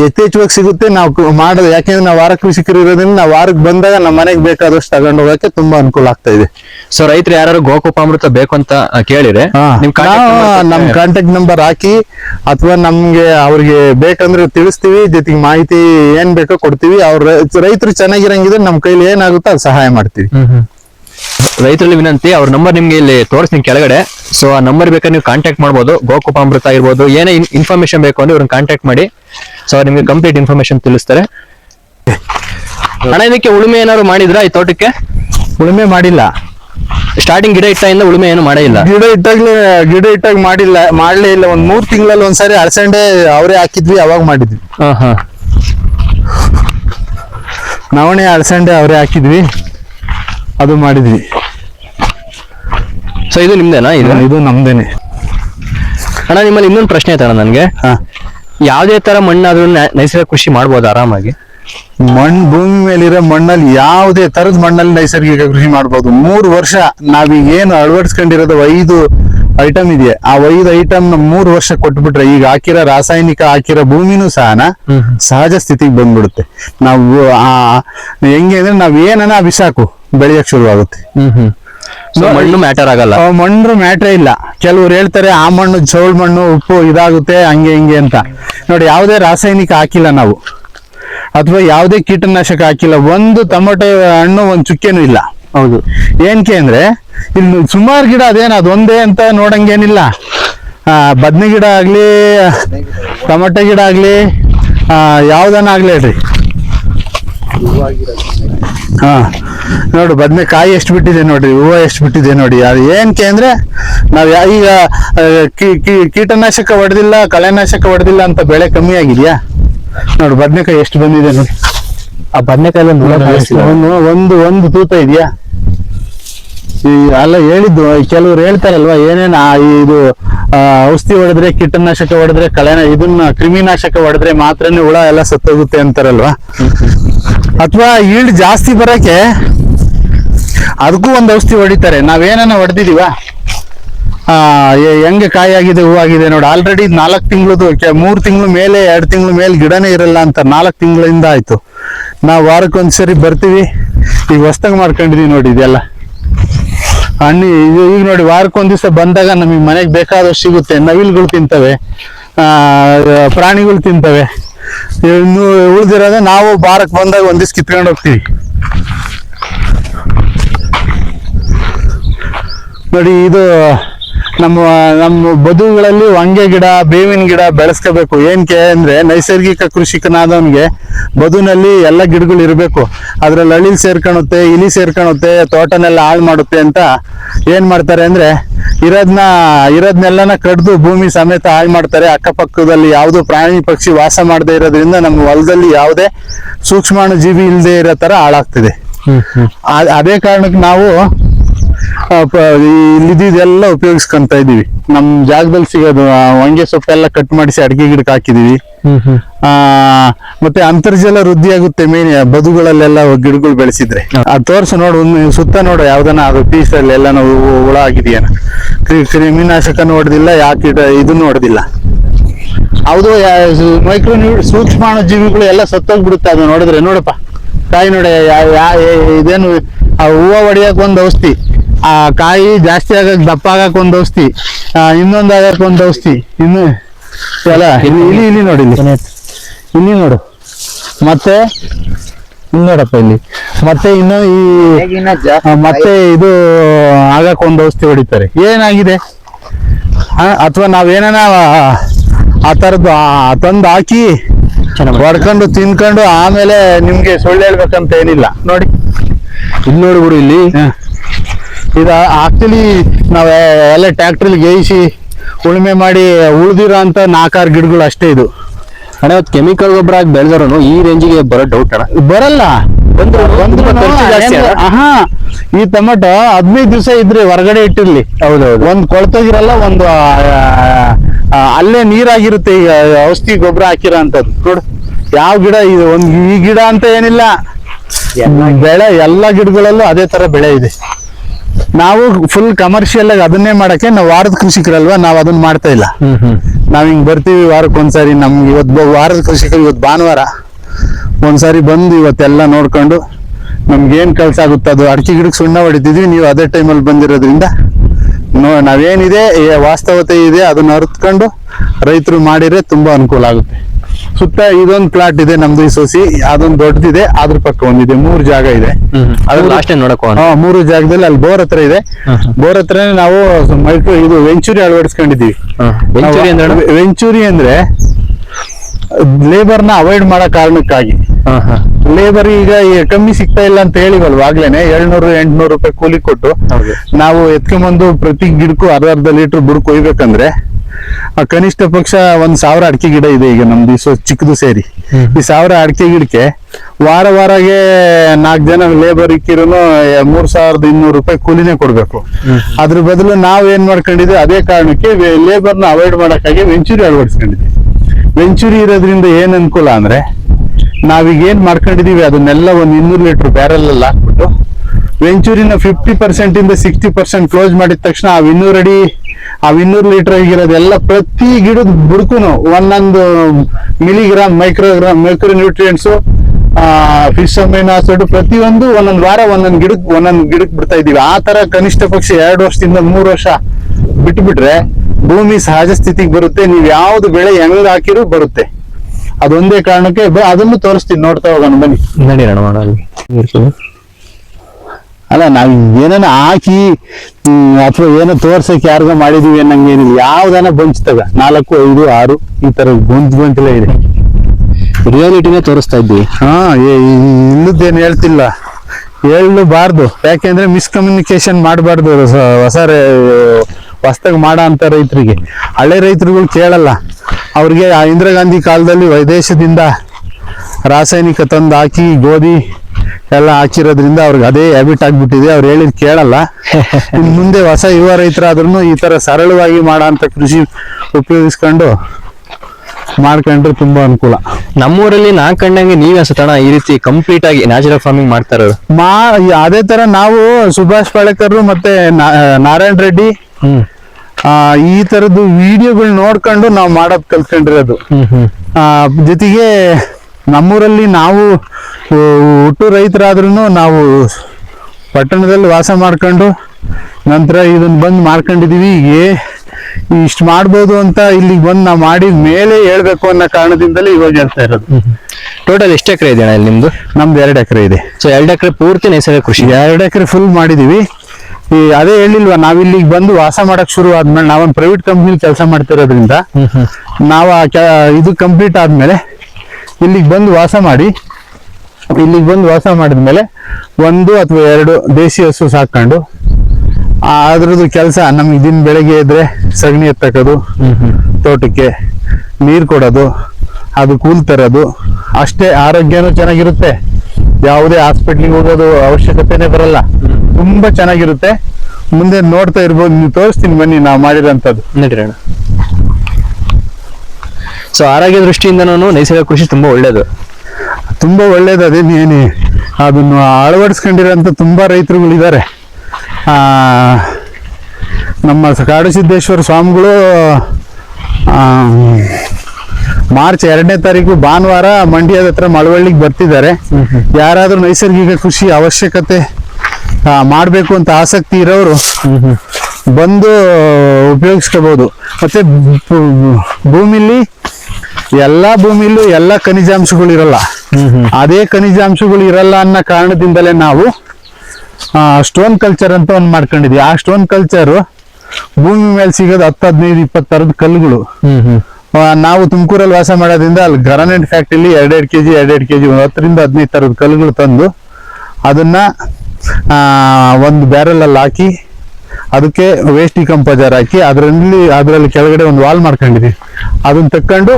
ಯಥೇಚ್ಛವಾಗಿ ಸಿಗುತ್ತೆ ನಾವು ಮಾಡೋದು. ಯಾಕೆಂದ್ರೆ ನಾವು ವಾರ ಕೃಷಿಕರು ಇರೋದ್ರಿಂದ ನಾವು ವಾರಕ್ಕೆ ಬಂದಾಗ ನಮ್ಮ ಮನೆಗೆ ಬೇಕಾದಷ್ಟು ತಗೊಂಡು ಹೋಗಕ್ಕೆ ತುಂಬಾ ಅನುಕೂಲ ಆಗ್ತಾ ಇದೆ. ಸೊ ರೈತರು ಯಾರು ಗೋಕೋಪಾಮೃತ ಬೇಕು ಅಂತ ಕೇಳಿದ್ರೆ ನಿಮ್ ಕಾಂಟ್ಯಾಕ್ಟ್ ನಂಬರ್ ಹಾಕಿ ಅಥವಾ ನಮ್ಗೆ ಅವ್ರಿಗೆ ಬೇಕಂದ್ರೆ ತಿಳಿಸ್ತೀವಿ ಜೊತೆಗೆ ಮಾಹಿತಿ ಏನ್ ಬೇಕೋ ಕೊಡ್ತೀವಿ. ಅವ್ರ ರೈತರು ಚೆನ್ನಾಗಿರಂಗಿದ್ರೆ ನಮ್ ಕೈಲಿ ಏನಾಗುತ್ತೋ ಅದು ಸಹಾಯ ಮಾಡ್ತೀವಿ. ರೈತರಲ್ಲಿ ವಿನಂತಿ ಅವ್ರ ನಂಬರ್ ನಿಮ್ಗೆ ಇಲ್ಲಿ ತೋರಿಸ್ತೀನಿ ಕೆಳಗಡೆ. ಸೊ ಆ ನಂಬರ್ ಬೇಕಾದ್ರೆ ನೀವು ಕಾಂಟ್ಯಾಕ್ಟ್ ಮಾಡ್ಬೋದು. ಗೋಕುಪಾಮೃತ ಇರ್ಬೋದು. ಏನೇ ಇನ್ಫಾರ್ಮೇಶನ್ ಬೇಕು ಅಂದ್ರೆ ಇವ್ರನ್ನ ಕಾಂಟ್ಯಾಕ್ಟ್ ಮಾಡಿ. ಸೊ ಅವ್ರು ನಿಮ್ಗೆ ಕಂಪ್ಲೀಟ್ ಇನ್ಫಾರ್ಮೇಶನ್ ತಿಳಿಸ್ತಾರೆ. ಅಣ್ಣ ಇದಕ್ಕೆ ಉಳುಮೆ ಏನಾದ್ರು ಮಾಡಿದ್ರಾ ಈ ತೋಟಕ್ಕೆ? ಉಳುಮೆ ಮಾಡಿಲ್ಲ. ಸ್ಟಾರ್ಟಿಂಗ್ ಗಿಡ ಇಟ್ಟಾಗಿಂದ ಉಳುಮೆ ಏನು ಮಾಡೇ ಇಲ್ಲ ಗಿಡ ಇಟ್ಟಾಗ್ಲೇ ಗಿಡ ಇಟ್ಟಾಗ ಮಾಡಿಲ್ಲ. ಮಾಡ್ಲೇ ಇಲ್ಲ. ಒಂದ್ ಮೂರ್ ತಿಂಗಳಲ್ಲಿ ಒಂದ್ಸರಿ ಅಳಸಂಡೆ ಅವರೇ ಹಾಕಿದ್ವಿ ಅವಾಗ ಮಾಡಿದ್ವಿ. ಹಾ ಹಾ. ನವಣೆ ಅಳಸಂಡೆ ಅವರೇ ಹಾಕಿದ್ವಿ. ಅದು ಮಾಡಿದ್ವಿ. ಸೊ ಇದು ನಿಮ್ದೇನಾ ಇದು? ಇದು ನಮ್ದೇನೆ. ಅಣ್ಣ ನಿಮ್ಮಲ್ಲಿ ಇನ್ನೊಂದು ಪ್ರಶ್ನೆ ಐತಣ್ಣ ನನಗೆ. ಹಾ. ಯಾವುದೇ ತರ ಮಣ್ಣಾದ್ರೂ ನೈ- ನೈಸರ್ಗಿಕ ಕೃಷಿ ಮಾಡ್ಬೋದು ಆರಾಮಾಗಿ? ಮಣ್ಣು ಭೂಮಿ ಮೇಲಿರೋ ಮಣ್ಣಲ್ಲಿ ಯಾವುದೇ ತರದ ಮಣ್ಣಲ್ಲಿ ನೈಸರ್ಗಿಕ ಕೃಷಿ ಮಾಡ್ಬೋದು. ಮೂರು ವರ್ಷ ನಾವೀಗ ಏನು ಅಳವಡಿಸ್ಕೊಂಡಿರೋದು ಐದು ಐಟಮ್ ಇದೆ. ಆ ಐದು ಐಟಮ್ನ ಮೂರು ವರ್ಷ ಕೊಟ್ಬಿಟ್ರೆ ಈಗ ಹಾಕಿರೋ ರಾಸಾಯನಿಕ ಹಾಕಿರೋ ಭೂಮಿನೂ ಸಹನ. ಸಹಜ ಸ್ಥಿತಿಗೆ ಬಂದ್ಬಿಡುತ್ತೆ. ನಾವು ಆ ಹೆಂಗೆ ಅಂದ್ರೆ ನಾವ್ ಏನನ ಬಿಸಾಕು ಬೆಳೆಯಕ್ ಶುರುವಾಗುತ್ತೆ. ಆಗುತ್ತೆ ಹ್ಮ್. ಮಣ್ಣು ಮ್ಯಾಟರ್ ಆಗಲ್ಲ. ಮಣ್ಣು ಮ್ಯಾಟ್ರೇ ಇಲ್ಲ. ಕೆಲವ್ರು ಹೇಳ್ತಾರೆ ಆ ಮಣ್ಣು ಚೌಳ್ ಮಣ್ಣು ಉಪ್ಪು ಇದಾಗುತ್ತೆ ಹಂಗೆ ಹಿಂಗೆ ಅಂತ. ನೋಡಿ ಯಾವುದೇ ರಾಸಾಯನಿಕ ಹಾಕಿಲ್ಲ ನಾವು. ಅಥವಾ ಯಾವುದೇ ಕೀಟನಾಶಕ ಹಾಕಿಲ್ಲ. ಒಂದು ಟೊಮೊಟೊ ಹಣ್ಣು ಒಂದು ಚುಕ್ಕೆನೂ ಇಲ್ಲ. ಹೌದು. ಏನಕ್ಕೆ ಅಂದ್ರೆ ಇಲ್ಲಿ ಸುಮಾರು ಗಿಡ ಅದೇನು ಅದೊಂದೇ ಅಂತ ನೋಡಂಗೇನಿಲ್ಲ. ಆ, ಬದ್ನೆ ಗಿಡ ಆಗಲಿ ಟೊಮೊಟೊ ಗಿಡ ಆಗಲಿ ಆ, ಆಗಲಿ ಆಗ್ಲಿ ಹೇಳ್ರಿ. ಹಾ. ನೋಡು ಬದನೆಕಾಯಿ ಎಷ್ಟು ಬಿಟ್ಟಿದೆ ನೋಡ್ರಿ ಹೂವು ಎಷ್ಟು ಬಿಟ್ಟಿದೆ ನೋಡಿ. ಅದು ಏನಕ್ಕೆ ಅಂದ್ರೆ ನಾವ್ ಈಗ ಕೀಟನಾಶಕ ಹೊಡೆದಿಲ್ಲ ಕಳೆನಾಶಕ ಹೊಡೆದಿಲ್ಲ ಅಂತ ಬೆಳೆ ಕಮ್ಮಿ ಆಗಿದ್ಯಾ? ನೋಡು ಬದ್ನೆಕಾಯಿ ಎಷ್ಟು ಬಂದಿದೆ ನೋಡಿ. ಆ ಬದನೆಕಾಯಿ ಒಂದು ಒಂದು ತೂತ ಇದೆಯಾ? ಈ ಅಲ್ಲ ಹೇಳಿದ್ದು ಕೆಲವ್ರು ಹೇಳ್ತಾರಲ್ವಾ ಏನೇನ್ ಇದು ಔಷಧಿ ಹೊಡೆದ್ರೆ ಕೀಟನಾಶಕ ಹೊಡೆದ್ರೆ ಕಳೆನ ಇದನ್ನ ಕ್ರಿಮಿನಾಶಕ ಹೊಡೆದ್ರೆ ಮಾತ್ರನೇ ಹುಳ ಎಲ್ಲ ಸತ್ತೋಗುತ್ತೆ ಅಂತಾರಲ್ವಾ? ಅಥವಾ ಈಲ್ಡ್ ಜಾಸ್ತಿ ಬರೋಕ್ಕೆ ಅದಕ್ಕೂ ಒಂದು ಔಷಧಿ ಹೊಡಿತಾರೆ. ನಾವೇನ ಹೊಡೆದಿದೀವ? ಆ, ಎ- ಹೆಂಗೆ ಕಾಯಿ ಆಗಿದೆ, ಹೂ ಆಗಿದೆ ನೋಡಿ. ಆಲ್ರೆಡಿ ನಾಲ್ಕು ತಿಂಗಳದು ಮೂರು ತಿಂಗಳು ಮೇಲೆ, ಎರಡು ತಿಂಗಳು ಮೇಲೆ ಗಿಡನೇ ಇರಲ್ಲ ಅಂತ ನಾಲ್ಕು ತಿಂಗಳಿಂದ ಆಯಿತು. ನಾವು ವಾರಕ್ಕೊಂದ್ಸರಿ ಬರ್ತೀವಿ. ಈಗ ಹೊಸ್ದಾಗ್ ಮಾಡ್ಕೊಂಡಿದ್ದೀವಿ ನೋಡಿ ಇದೆಲ್ಲ. ಹಣ್ಣು ಇದು ಈಗ ನೋಡಿ ವಾರಕ್ಕೊಂದು ದಿವಸ ಬಂದಾಗ ನಮಗೆ ಮನೆಗೆ ಬೇಕಾದಷ್ಟು ಸಿಗುತ್ತೆ. ನವಿಲುಗಳು ತಿಂತವೆ. ಪ್ರಾಣಿಗಳು ತಿಂತವೆ. ಇನ್ನು ಉಳಿದಿರೋದೇ ನಾವು ಬಾರಕ್ಕೆ ಬಂದಾಗ ಒಂದ್ ದಿವ್ಸ ಕಿತ್ಕೊಂಡು ಹೋಗ್ತೀವಿ. ನೋಡಿ, ಇದು ನಮ್ಮ ನಮ್ಮ ಬದುಗಳಲ್ಲಿ ವಂಗೆ ಗಿಡ, ಬೇವಿನ ಗಿಡ ಬೆಳೆಸ್ಕೋಬೇಕು. ಏನಕ್ಕೆ ಅಂದ್ರೆ ನೈಸರ್ಗಿಕ ಕೃಷಿಕನಾದವನಿಗೆ ಬದುನಲ್ಲಿ ಎಲ್ಲ ಗಿಡಗಳು ಇರಬೇಕು. ಅದ್ರಲ್ಲಿ ಅಳಿಲ್ ಸೇರ್ಕೊಳುತ್ತೆ ಇಲಿ ಸೇರ್ಕೊಳುತ್ತೆ ತೋಟನೆಲ್ಲ ಹಾಳು ಮಾಡುತ್ತೆ ಅಂತ ಏನ್ ಮಾಡ್ತಾರೆ ಅಂದ್ರೆ ಇರೋದ್ನ ಇರೋದ್ನೆಲ್ಲನ ಕಡ್ದು ಭೂಮಿ ಸಮೇತ ಹಾಳು ಮಾಡ್ತಾರೆ. ಅಕ್ಕಪಕ್ಕದಲ್ಲಿ ಯಾವುದು ಪ್ರಾಣಿ ಪಕ್ಷಿ ವಾಸ ಮಾಡದೇ ಇರೋದ್ರಿಂದ ನಮ್ಮ ಹೊಲದಲ್ಲಿ ಯಾವುದೇ ಸೂಕ್ಷ್ಮಾಣು ಜೀವಿ ಇಲ್ಲದೆ ಇರೋ ತರ ಹಾಳಾಗ್ತಿದೆ. ಅದೇ ಕಾರಣಕ್ಕೆ ನಾವು ಇಲ್ಲಿದ್ದೆಲ್ಲ ಉಪಯೋಗಿಸ್ಕೊಂತ ಇದೀವಿ. ನಮ್ ಜಾಗದಲ್ಲಿ ಸಿಗೋದು ಹೊಂಗೆ ಸೊಪ್ಪೆಲ್ಲ ಕಟ್ ಮಾಡಿಸಿ ಅಡಿಗೆ ಗಿಡಕ್ಕೆ ಹಾಕಿದೀವಿ. ಆ ಮತ್ತೆ ಅಂತರ್ಜಲ ವೃದ್ಧಿ ಆಗುತ್ತೆ ಮೇನ್ ಬದುಗಳಲ್ಲೆಲ್ಲ ಗಿಡಗಳು ಬೆಳೆಸಿದ್ರೆ. ಅದು ತೋರ್ಸ ನೋಡು ಒಂದು ಸುತ್ತ ನೋಡು ಯಾವ್ದನ ಅದು ಪೀಸ್ ಅಲ್ಲಿ ಎಲ್ಲ ಹುಳ ಆಗಿದೆಯೇನ ಕ್ರಿಮಿನಾಶಕ ನೋಡ್ದಿಲ್ಲ ಯಾಕೆ ಇದನ್ನ ನೋಡ್ದಿಲ್ಲ. ಹೌದು ಮೈಕ್ರೋ ಸೂಕ್ಷ್ಮಾಣು ಜೀವಿಗಳು ಎಲ್ಲ ಸತ್ತೋಗ್ಬಿಡುತ್ತೆ ಅದು ನೋಡಿದ್ರೆ. ನೋಡಪ್ಪ ಕಾಯಿ ನೋಡಿ ಇದೇನು ಆ ಹೂವು ಹೊಡಿಯಕ್ ಒಂದು ಔಷಧಿ. ಆ ಕಾಯಿ ಜಾಸ್ತಿ ಆಗಕ್ ದಪ್ಪ ಆಗಕ್ ಒಂದ್ ಔಷಧಿ ಇನ್ನೊಂದ್ ಆಗಕ್ ಒಂದ್ ಔಷಧಿ. ಇನ್ನು ಎಲ್ಲ ಇಲ್ಲಿ ಇಲ್ಲಿ ಇಲ್ಲಿ ನೋಡಿ ಇಲ್ಲಿ. ಇಲ್ಲಿ ನೋಡು. ಮತ್ತೆ ಇಲ್ಲಿ ನೋಡಪ್ಪ ಇಲ್ಲಿ. ಮತ್ತೆ ಇನ್ನು ಈ ಮತ್ತೆ ಇದು ಆಗಕ್ ಒಂದ್ ಔಷಧಿ ಹೊಡಿತಾರೆ. ಏನಾಗಿದೆ? ಅಥವಾ ನಾವೇನ ಆ ತರದ್ದು ತಂದು ಹಾಕಿ ಹೊಡ್ಕೊಂಡು ತಿನ್ಕೊಂಡು ಆಮೇಲೆ ನಿಮ್ಗೆ ಸುಳ್ಳು ಹೇಳ್ಬೇಕಂತ ಏನಿಲ್ಲ. ನೋಡಿ. ಇಲ್ಲಿ ನೋಡ್ಬಿಡು ಇಲ್ಲಿ. ಇದು ಆಕ್ಚುಲಿ ನಾವು ಎಲ್ಲ ಟ್ಯಾಕ್ಟ್ರಲ್ಲಿ ಗೇಯಿಸಿ ಉಳುಮೆ ಮಾಡಿ ಉಳಿದಿರೋ ಅಂತ ನಾಲ್ಕಾರು ಗಿಡಗಳು ಅಷ್ಟೇ ಇದು. ಅಣ್ಣ ಇವತ್ತು ಕೆಮಿಕಲ್ ಗೊಬ್ಬರ ಹಾಕಿ ಬೆಳೆದ್ರು ಈ ರೇಂಜಿಗೆ ಬರೋ ಡೌಟ್ ಅಣ್ಣ. ಬರಲ್ಲ. ಹಾ ಈ ಟೊಮೆಟೊ ಹದಿನೈದು ದಿವಸ ಇದ್ರಿ ಹೊರಗಡೆ ಇಟ್ಟಿರ್ಲಿ. ಹೌದೌದು. ಒಂದ್ ಕೊಳ್ತೋಗಿರಲ್ಲ ಒಂದು ಅಲ್ಲೇ ನೀರಾಗಿರುತ್ತೆ ಈಗ ಔಷಧಿ ಗೊಬ್ಬರ ಹಾಕಿರೋ ಅಂತದ್ದು ನೋಡು ಯಾವ ಗಿಡ ಇದು? ಒಂದ್ ಈ ಗಿಡ ಅಂತ ಏನಿಲ್ಲ. ಬೆಳೆ ಎಲ್ಲಾ ಗಿಡಗಳಲ್ಲೂ ಅದೇ ತರ ಬೆಳೆ ಇದೆ. ನಾವು ಫುಲ್ ಕಮರ್ಷಿಯಲ್ ಆಗಿ ಅದನ್ನೇ ಮಾಡಕ್ಕೆ ನಾವು ವಾರದ ಕೃಷಿಕರಲ್ವಾ ನಾವು ಅದನ್ನ ಮಾಡ್ತಾ ಇಲ್ಲ. ನಾವ್ ಹಿಂಗ್ ಬರ್ತೀವಿ ವಾರಕ್ಕೆ ಒಂದ್ಸಾರಿ. ನಮ್ಗೆ ಇವತ್ತು ವಾರದ ಕೃಷಿಕರು ಇವತ್ತು ಭಾನುವಾರ. ಒಂದ್ಸಾರಿ ಬಂದು ಇವತ್ತೆಲ್ಲ ನೋಡ್ಕೊಂಡು ನಮ್ಗೆ ಏನ್ ಕೆಲಸ ಆಗುತ್ತೆ ಅದು ಅಡಿಕೆ ಗಿಡಕ್ಕೆ ಸುಣ್ಣ ಹೊಡಿತಿದ್ವಿ. ನೀವು ಅದೇ ಟೈಮಲ್ಲಿ ಬಂದಿರೋದ್ರಿಂದ ನೋ ನಾವೇನಿದೆ ವಾಸ್ತವತೆ ಇದೆ ಅದನ್ನ ಅರ್ತ್ಕೊಂಡು ರೈತರು ಮಾಡಿದ್ರೆ ತುಂಬಾ ಅನುಕೂಲ ಆಗುತ್ತೆ. ಸುತ್ತ ಇದೊಂದು ಪ್ಲಾಟ್ ಇದೆ ನಮ್ದು ಈ ಸೊಸಿ ಅದೊಂದು ದೊಡ್ಡದಿದೆ ಅದ್ರ ಪಕ್ಕ ಒಂದಿದೆ ಮೂರು ಜಾಗ ಇದೆ. ಮೂರು- ಜಾಗದಲ್ಲಿ ಅಲ್ಲಿ ಬೋರ್ ಹತ್ರ ಇದೆ. ಬೋರ್ ಹತ್ರನೇ ನಾವು ಮೈಕ್ರೋ ಇದು ವೆಂಚೂರಿ ಅಳವಡಿಸ್ಕೊಂಡಿದೀವಿ ವೆಂಚೂರಿ ಅಂದ್ರೆ ಲೇಬರ್ನ ಅವಾಯ್ಡ್ ಮಾಡೋ ಕಾರಣಕ್ಕಾಗಿ. ಲೇಬರ್ ಈಗ ಕಮ್ಮಿ ಸಿಗ್ತಾ ಇಲ್ಲ ಅಂತ ಹೇಳಿವಲ್ವ? ಆಗ್ಲೇನೆ ಏಳ್ನೂರು ಎಂಟ್ನೂರು ರೂಪಾಯಿ ಕೂಲಿ ಕೊಟ್ಟು ನಾವು ಎತ್ಕೊಂಬಂದು ಪ್ರತಿ ಗಿಡಕ್ಕೂ ಅರ್ಧ ಅರ್ಧ ಲೀಟರ್ ಬುಡ್ ಕೊಯ್ಬೇಕಂದ್ರೆ ಆ ಕನಿಷ್ಠ ಪಕ್ಷ ಒಂದ್ ಸಾವಿರ ಅಡಿಕೆ ಗಿಡ ಇದೆ ಈಗ ನಮ್ದು ಈ ಚಿಕ್ಕದು ಸೇರಿ. ಈ ಸಾವಿರ ಅಡಿಕೆ ಗಿಡಕ್ಕೆ ವಾರ ವಾರಗೆ ನಾಲ್ಕು ಜನ ಲೇಬರ್ ಇಕ್ಕಿರೂ ಮೂರ್ ಸಾವಿರದ ಇನ್ನೂರು ರೂಪಾಯಿ ಕೂಲಿನೇ ಕೊಡ್ಬೇಕು. ಅದ್ರ ಬದಲು ನಾವ್ ಏನ್ ಮಾಡ್ಕೊಂಡಿದ್ವಿ? ಅದೇ ಕಾರಣಕ್ಕೆ ಲೇಬರ್ನ ಅವಾಯ್ಡ್ ಮಾಡಕ್ಕಾಗಿ ವೆಂಚೂರಿ ಅಳವಡಿಸ್ಕೊಂಡಿದ್ವಿ. ವೆಂಚೂರಿ ಇರೋದ್ರಿಂದ ಏನ್ ಅನುಕೂಲ ಅಂದ್ರೆ ನಾವೀಗ ಏನು ಮಾಡ್ಕೊಂಡಿದೀವಿ, ಅದನ್ನೆಲ್ಲ ಒಂದ್ ಇನ್ನೂರು ಲೀಟರ್ ಬ್ಯಾರಲ್ ಅಲ್ಲಿ ಹಾಕ್ಬಿಟ್ಟು ವೆಂಚೂರಿನ ಫಿಫ್ಟಿ ಪರ್ಸೆಂಟಿಂದ ಸಿಕ್ಸ್ಟಿ ಪರ್ಸೆಂಟ್ ಕ್ಲೋಸ್ ಮಾಡಿದ ತಕ್ಷಣ ಆ ಇನ್ನೂರು ಅಡಿ, ಆ ಇನ್ನೂರು ಲೀಟರ್ ಆಗಿರೋದೆಲ್ಲ ಪ್ರತಿ ಗಿಡದ ಬುಡಕುನು, ಒಂದೊಂದು milligram microgram micro nutrients fish amine acid ಪ್ರತಿಯೊಂದು ಒಂದೊಂದು ವಾರ ಒಂದೊಂದು ಗಿಡಕ್ ಒಂದೊಂದು ಗಿಡಕ್ ಬಿಡ್ತಾ ಇದೀವಿ ಆ ತರ ಕನಿಷ್ಠ ಪಕ್ಷ ಎರಡು ವರ್ಷದಿಂದ ಮೂರು ವರ್ಷ ಬಿಟ್ಬಿಟ್ರೆ ಭೂಮಿ ಸಹಜ ಸ್ಥಿತಿಗೆ ಬರುತ್ತೆ. ನೀವ್ ಯಾವ್ದು ಬೆಳೆ ಹೆಂಗ್ ಹಾಕಿರೂ ಬರುತ್ತೆ. ಅದೊಂದೇ ಕಾರಣಕ್ಕೆ ಅದನ್ನು ತೋರಿಸ್ತೀನಿ ನೋಡ್ತಾ ಹೋಗೋಣ ಬನ್ನಿ. ನಡಿ ಮಾಡೋಣ ಅಲ್ಲ. ನಾವ್ ಏನಾನ ಹಾಕಿ ಅಥವಾ ಏನೋ ತೋರ್ಸಕ್ಕೆ ಯಾರಿಗೋ ಮಾಡಿದೀವಿ ಅನ್ನಂಗೆ ಏನಿಲ್ಲ. ಯಾವ್ದಾನ ಬಂಚ್ತಾಗ ನಾಲ್ಕು ಐದು ಆರು ಈ ತರ ಗೊಂಚ್ ಗುಂಟಲೇ ಇದೆ. ರಿಯಾಲಿಟಿನೇ ತೋರಿಸ್ತಾ ಇದ್ವಿ ಹಾ ಇಲ್ಲದ್ದೇನು ಹೇಳ್ತಿಲ್ಲ. ಹೇಳಬಾರ್ದು. ಯಾಕೆಂದ್ರೆ ಮಿಸ್ಕಮ್ಯುನಿಕೇಶನ್ ಮಾಡಬಾರ್ದು. ಹೊಸ ಹೊಸದಾಗಿ ಮಾಡೋ ಅಂತ ರೈತರಿಗೆ. ಹಳೆ ರೈತರುಗಳು ಕೇಳಲ್ಲ. ಅವ್ರಿಗೆ ಆ ಇಂದಿರಾ ಗಾಂಧಿ ಕಾಲದಲ್ಲಿ ವಿದೇಶದಿಂದ ರಾಸಾಯನಿಕ ತಂದು ಹಾಕಿ ಗೋಧಿ ಎಲ್ಲ ಹಾಕಿರೋದ್ರಿಂದ ಅವ್ರಿಗೆ ಅದೇ ಹ್ಯಾಬಿಟ್ ಆಗಿಬಿಟ್ಟಿದೆ. ಅವ್ರು ಹೇಳಿದ್ ಕೇಳಲ್ಲ. ಮುಂದೆ ಹೊಸ ಯುವ ರೈತರಾದ್ರೂ ಈ ತರ ಸರಳವಾಗಿ ಮಾಡೋ ಅಂತ ಕೃಷಿ ಉಪಯೋಗಿಸ್ಕೊಂಡು ಮಾಡ್ಕೊಂಡ್ರೆ ತುಂಬಾ ಅನುಕೂಲ. ನಮ್ಮೂರಲ್ಲಿ ನಾ ಕಂಡಂಗೆ ನೀವೇ ಸತಣ ಈ ರೀತಿ ಕಂಪ್ಲೀಟ್ ಆಗಿ ನ್ಯಾಚುರಲ್ ಫಾರ್ಮಿಂಗ್ ಮಾಡ್ತಾರ ಮಾ ಅದೇ ತರ ನಾವು ಸುಭಾಷ್ ಪಾಳೇಕರ್ ಮತ್ತೆ ನಾರಾಯಣ ರೆಡ್ಡಿ ಈ ತರದ್ದು ವಿಡಿಯೋಗಳು ನೋಡ್ಕೊಂಡು ನಾವು ಮಾಡೋದ್ ಕಲ್ತ್ಕೊಂಡಿರೋದು ಆ, ಜೊತೆಗೆ ನಮ್ಮೂರಲ್ಲಿ ನಾವು ಒಟ್ಟು ಹುಟ್ಟು ರೈತರಾದ್ರೂ ನಾವು ಪಟ್ಟಣದಲ್ಲಿ ವಾಸ ಮಾಡ್ಕೊಂಡು ನಂತರ ಇದನ್ನ ಬಂದು ಮಾಡ್ಕೊಂಡಿದೀವಿ. ಏ ಇಷ್ಟು ಮಾಡ್ಬೋದು ಅಂತ ಇಲ್ಲಿಗೆ ಬಂದು ನಾವು ಮಾಡಿದ ಮೇಲೆ ಹೇಳ್ಬೇಕು ಅನ್ನೋ ಕಾರಣದಿಂದಲೇ ಇವಾಗ ಹೇಳ್ತಾ ಇರೋದು. ಟೋಟಲ್ ಎಷ್ಟು ಎಕರೆ ಇದೆ ನಿಮ್ದು? ನಮ್ದು ಎರಡು ಎಕರೆ ಇದೆ. ಸೊ ಎರಡು ಎಕರೆ ಪೂರ್ತಿ ನೈಸರ್ಗಿಕ ಕೃಷಿ. ಎರಡು ಎಕರೆ ಫುಲ್ ಮಾಡಿದೀವಿ. ಈ ಅದೇ ಹೇಳಿಲ್ವಾ ನಾವ್ ಇಲ್ಲಿಗೆ ಬಂದು ವಾಸ ಮಾಡಕ್ ಶುರು ಆದ್ಮೇಲೆ ನಾವೊಂದು ಪ್ರೈವೇಟ್ ಕಂಪ್ನಿಲಿ ಕೆಲಸ ಮಾಡ್ತಿರೋದ್ರಿಂದ ನಾವು ಆ ಕೆ- ಇದು ಕಂಪ್ಲೀಟ್ ಆದ್ಮೇಲೆ ಇಲ್ಲಿಗೆ ಬಂದು ವಾಸ ಮಾಡಿ ಇಲ್ಲಿಗೆ ಬಂದು ವಾಸ ಮಾಡಿದ್ಮೇಲೆ ಒಂದು ಅಥವಾ ಎರಡು ದೇಶಿ ಹಸು ಸಾಕೊಂಡು ಅದ್ರದ್ದು ಕೆಲಸ ನಮ್ಗೆ ದಿನ ಬೆಳಗ್ಗೆ ಇದ್ರೆ ಸಗಣಿ ಎತ್ತಕೋದು ತೋಟಕ್ಕೆ ನೀರು ಕೊಡೋದು ಅದು ಕೂಲ್ ತರೋದು ಅಷ್ಟೇ ಆರೋಗ್ಯನೂ ಚೆನ್ನಾಗಿರುತ್ತೆ. ಯಾವುದೇ ಹಾಸ್ಪಿಟ್ಲಿಗೆ ಹೋಗೋದು ಅವಶ್ಯಕತೆನೇ ಬರಲ್ಲ. ತುಂಬಾ ಚೆನ್ನಾಗಿರುತ್ತೆ. ಮುಂದೆ ನೋಡ್ತಾ ಇರ್ಬೋದು ನೀವು ತೋರಿಸ್ತೀನಿ ಬನ್ನಿ ನಾವು ಮಾಡಿರೋಂಥದ್ದು. ನಡೀರಣ ಸೊ ಆರೋಗ್ಯ ದೃಷ್ಟಿಯಿಂದನೂ ನೈಸರ್ಗಿಕ ಕೃಷಿ ತುಂಬಾ ಒಳ್ಳೇದು. ತುಂಬಾ ಒಳ್ಳೇದು ಅದೇನೇನು ಅದನ್ನು ಅಳವಡಿಸ್ಕೊಂಡಿರೋಂಥ ತುಂಬಾ ರೈತರುಗಳಿದ್ದಾರೆ. ಆ ನಮ್ಮ ಕಾಡು ಸಿದ್ದೇಶ್ವರ ಸ್ವಾಮಿಗಳು ಆ, ಮಾರ್ಚ್ ಎರಡನೇ ತಾರೀಕು ಭಾನುವಾರ ಮಂಡ್ಯದ ಹತ್ರ ಮಳವಳ್ಳಿಗೆ ಬರ್ತಿದ್ದಾರೆ. ಯಾರಾದರೂ ನೈಸರ್ಗಿಕ ಕೃಷಿ ಅವಶ್ಯಕತೆ ಮಾಡ್ಬೇಕು ಅಂತ ಆಸಕ್ತಿ ಇರೋರು ಬಂದು ಉಪಯೋಗಿಸ್ಕೋಬಹುದು ಮತ್ತೆ ಭೂಮಿಲಿ ಎಲ್ಲಾ ಭೂಮಿಲೂ ಎಲ್ಲಾ ಖನಿಜಾಂಶಗಳು ಇರಲ್ಲ. ಅದೇ ಖನಿಜಾಂಶಗಳು ಇರಲ್ಲ ಅನ್ನೋ ಕಾರಣದಿಂದಲೇ ನಾವು ಸ್ಟೋನ್ ಕಲ್ಚರ್ ಅಂತ ಒಂದು ಮಾಡ್ಕೊಂಡಿದ್ವಿ. ಆ ಸ್ಟೋನ್ ಕಲ್ಚರ್ ಭೂಮಿ ಮೇಲೆ ಸಿಗೋದು ಹತ್ತು, ಹದಿನೈದು ಇಪ್ಪತ್ತು ಥರದ ಕಲ್ಲುಗಳು ನಾವು ತುಮಕೂರಲ್ಲಿ ವಾಸ ಮಾಡೋದ್ರಿಂದ ಅಲ್ಲಿ ಗ್ರಾನೈಟ್ ಫ್ಯಾಕ್ಟ್ರಿಲಿ ಎರಡೆರಡು ಕೆಜಿ ಎರಡೆರಡು ಕೆಜಿ ಹತ್ತರಿಂದ ಹದಿನೈದು ಥರದ ಕಲ್ಲುಗಳು ತಂದು ಅದನ್ನ ಒಂದು ಬ್ಯಾರಲಲ್ಲಿ ಹಾಕಿ ಅದಕ್ಕೆ ವೇಸ್ಟ್ ಕಂಪೋಸರ್ ಹಾಕಿ ಅದರಲ್ಲಿ ಅದರಲ್ಲಿ ಕೆಳಗಡೆ ಒಂದು ವಾಲ್ ಮಾಡ್ಕೊಂಡಿದ್ವಿ. ಅದನ್ನ ತಕ್ಕೊಂಡು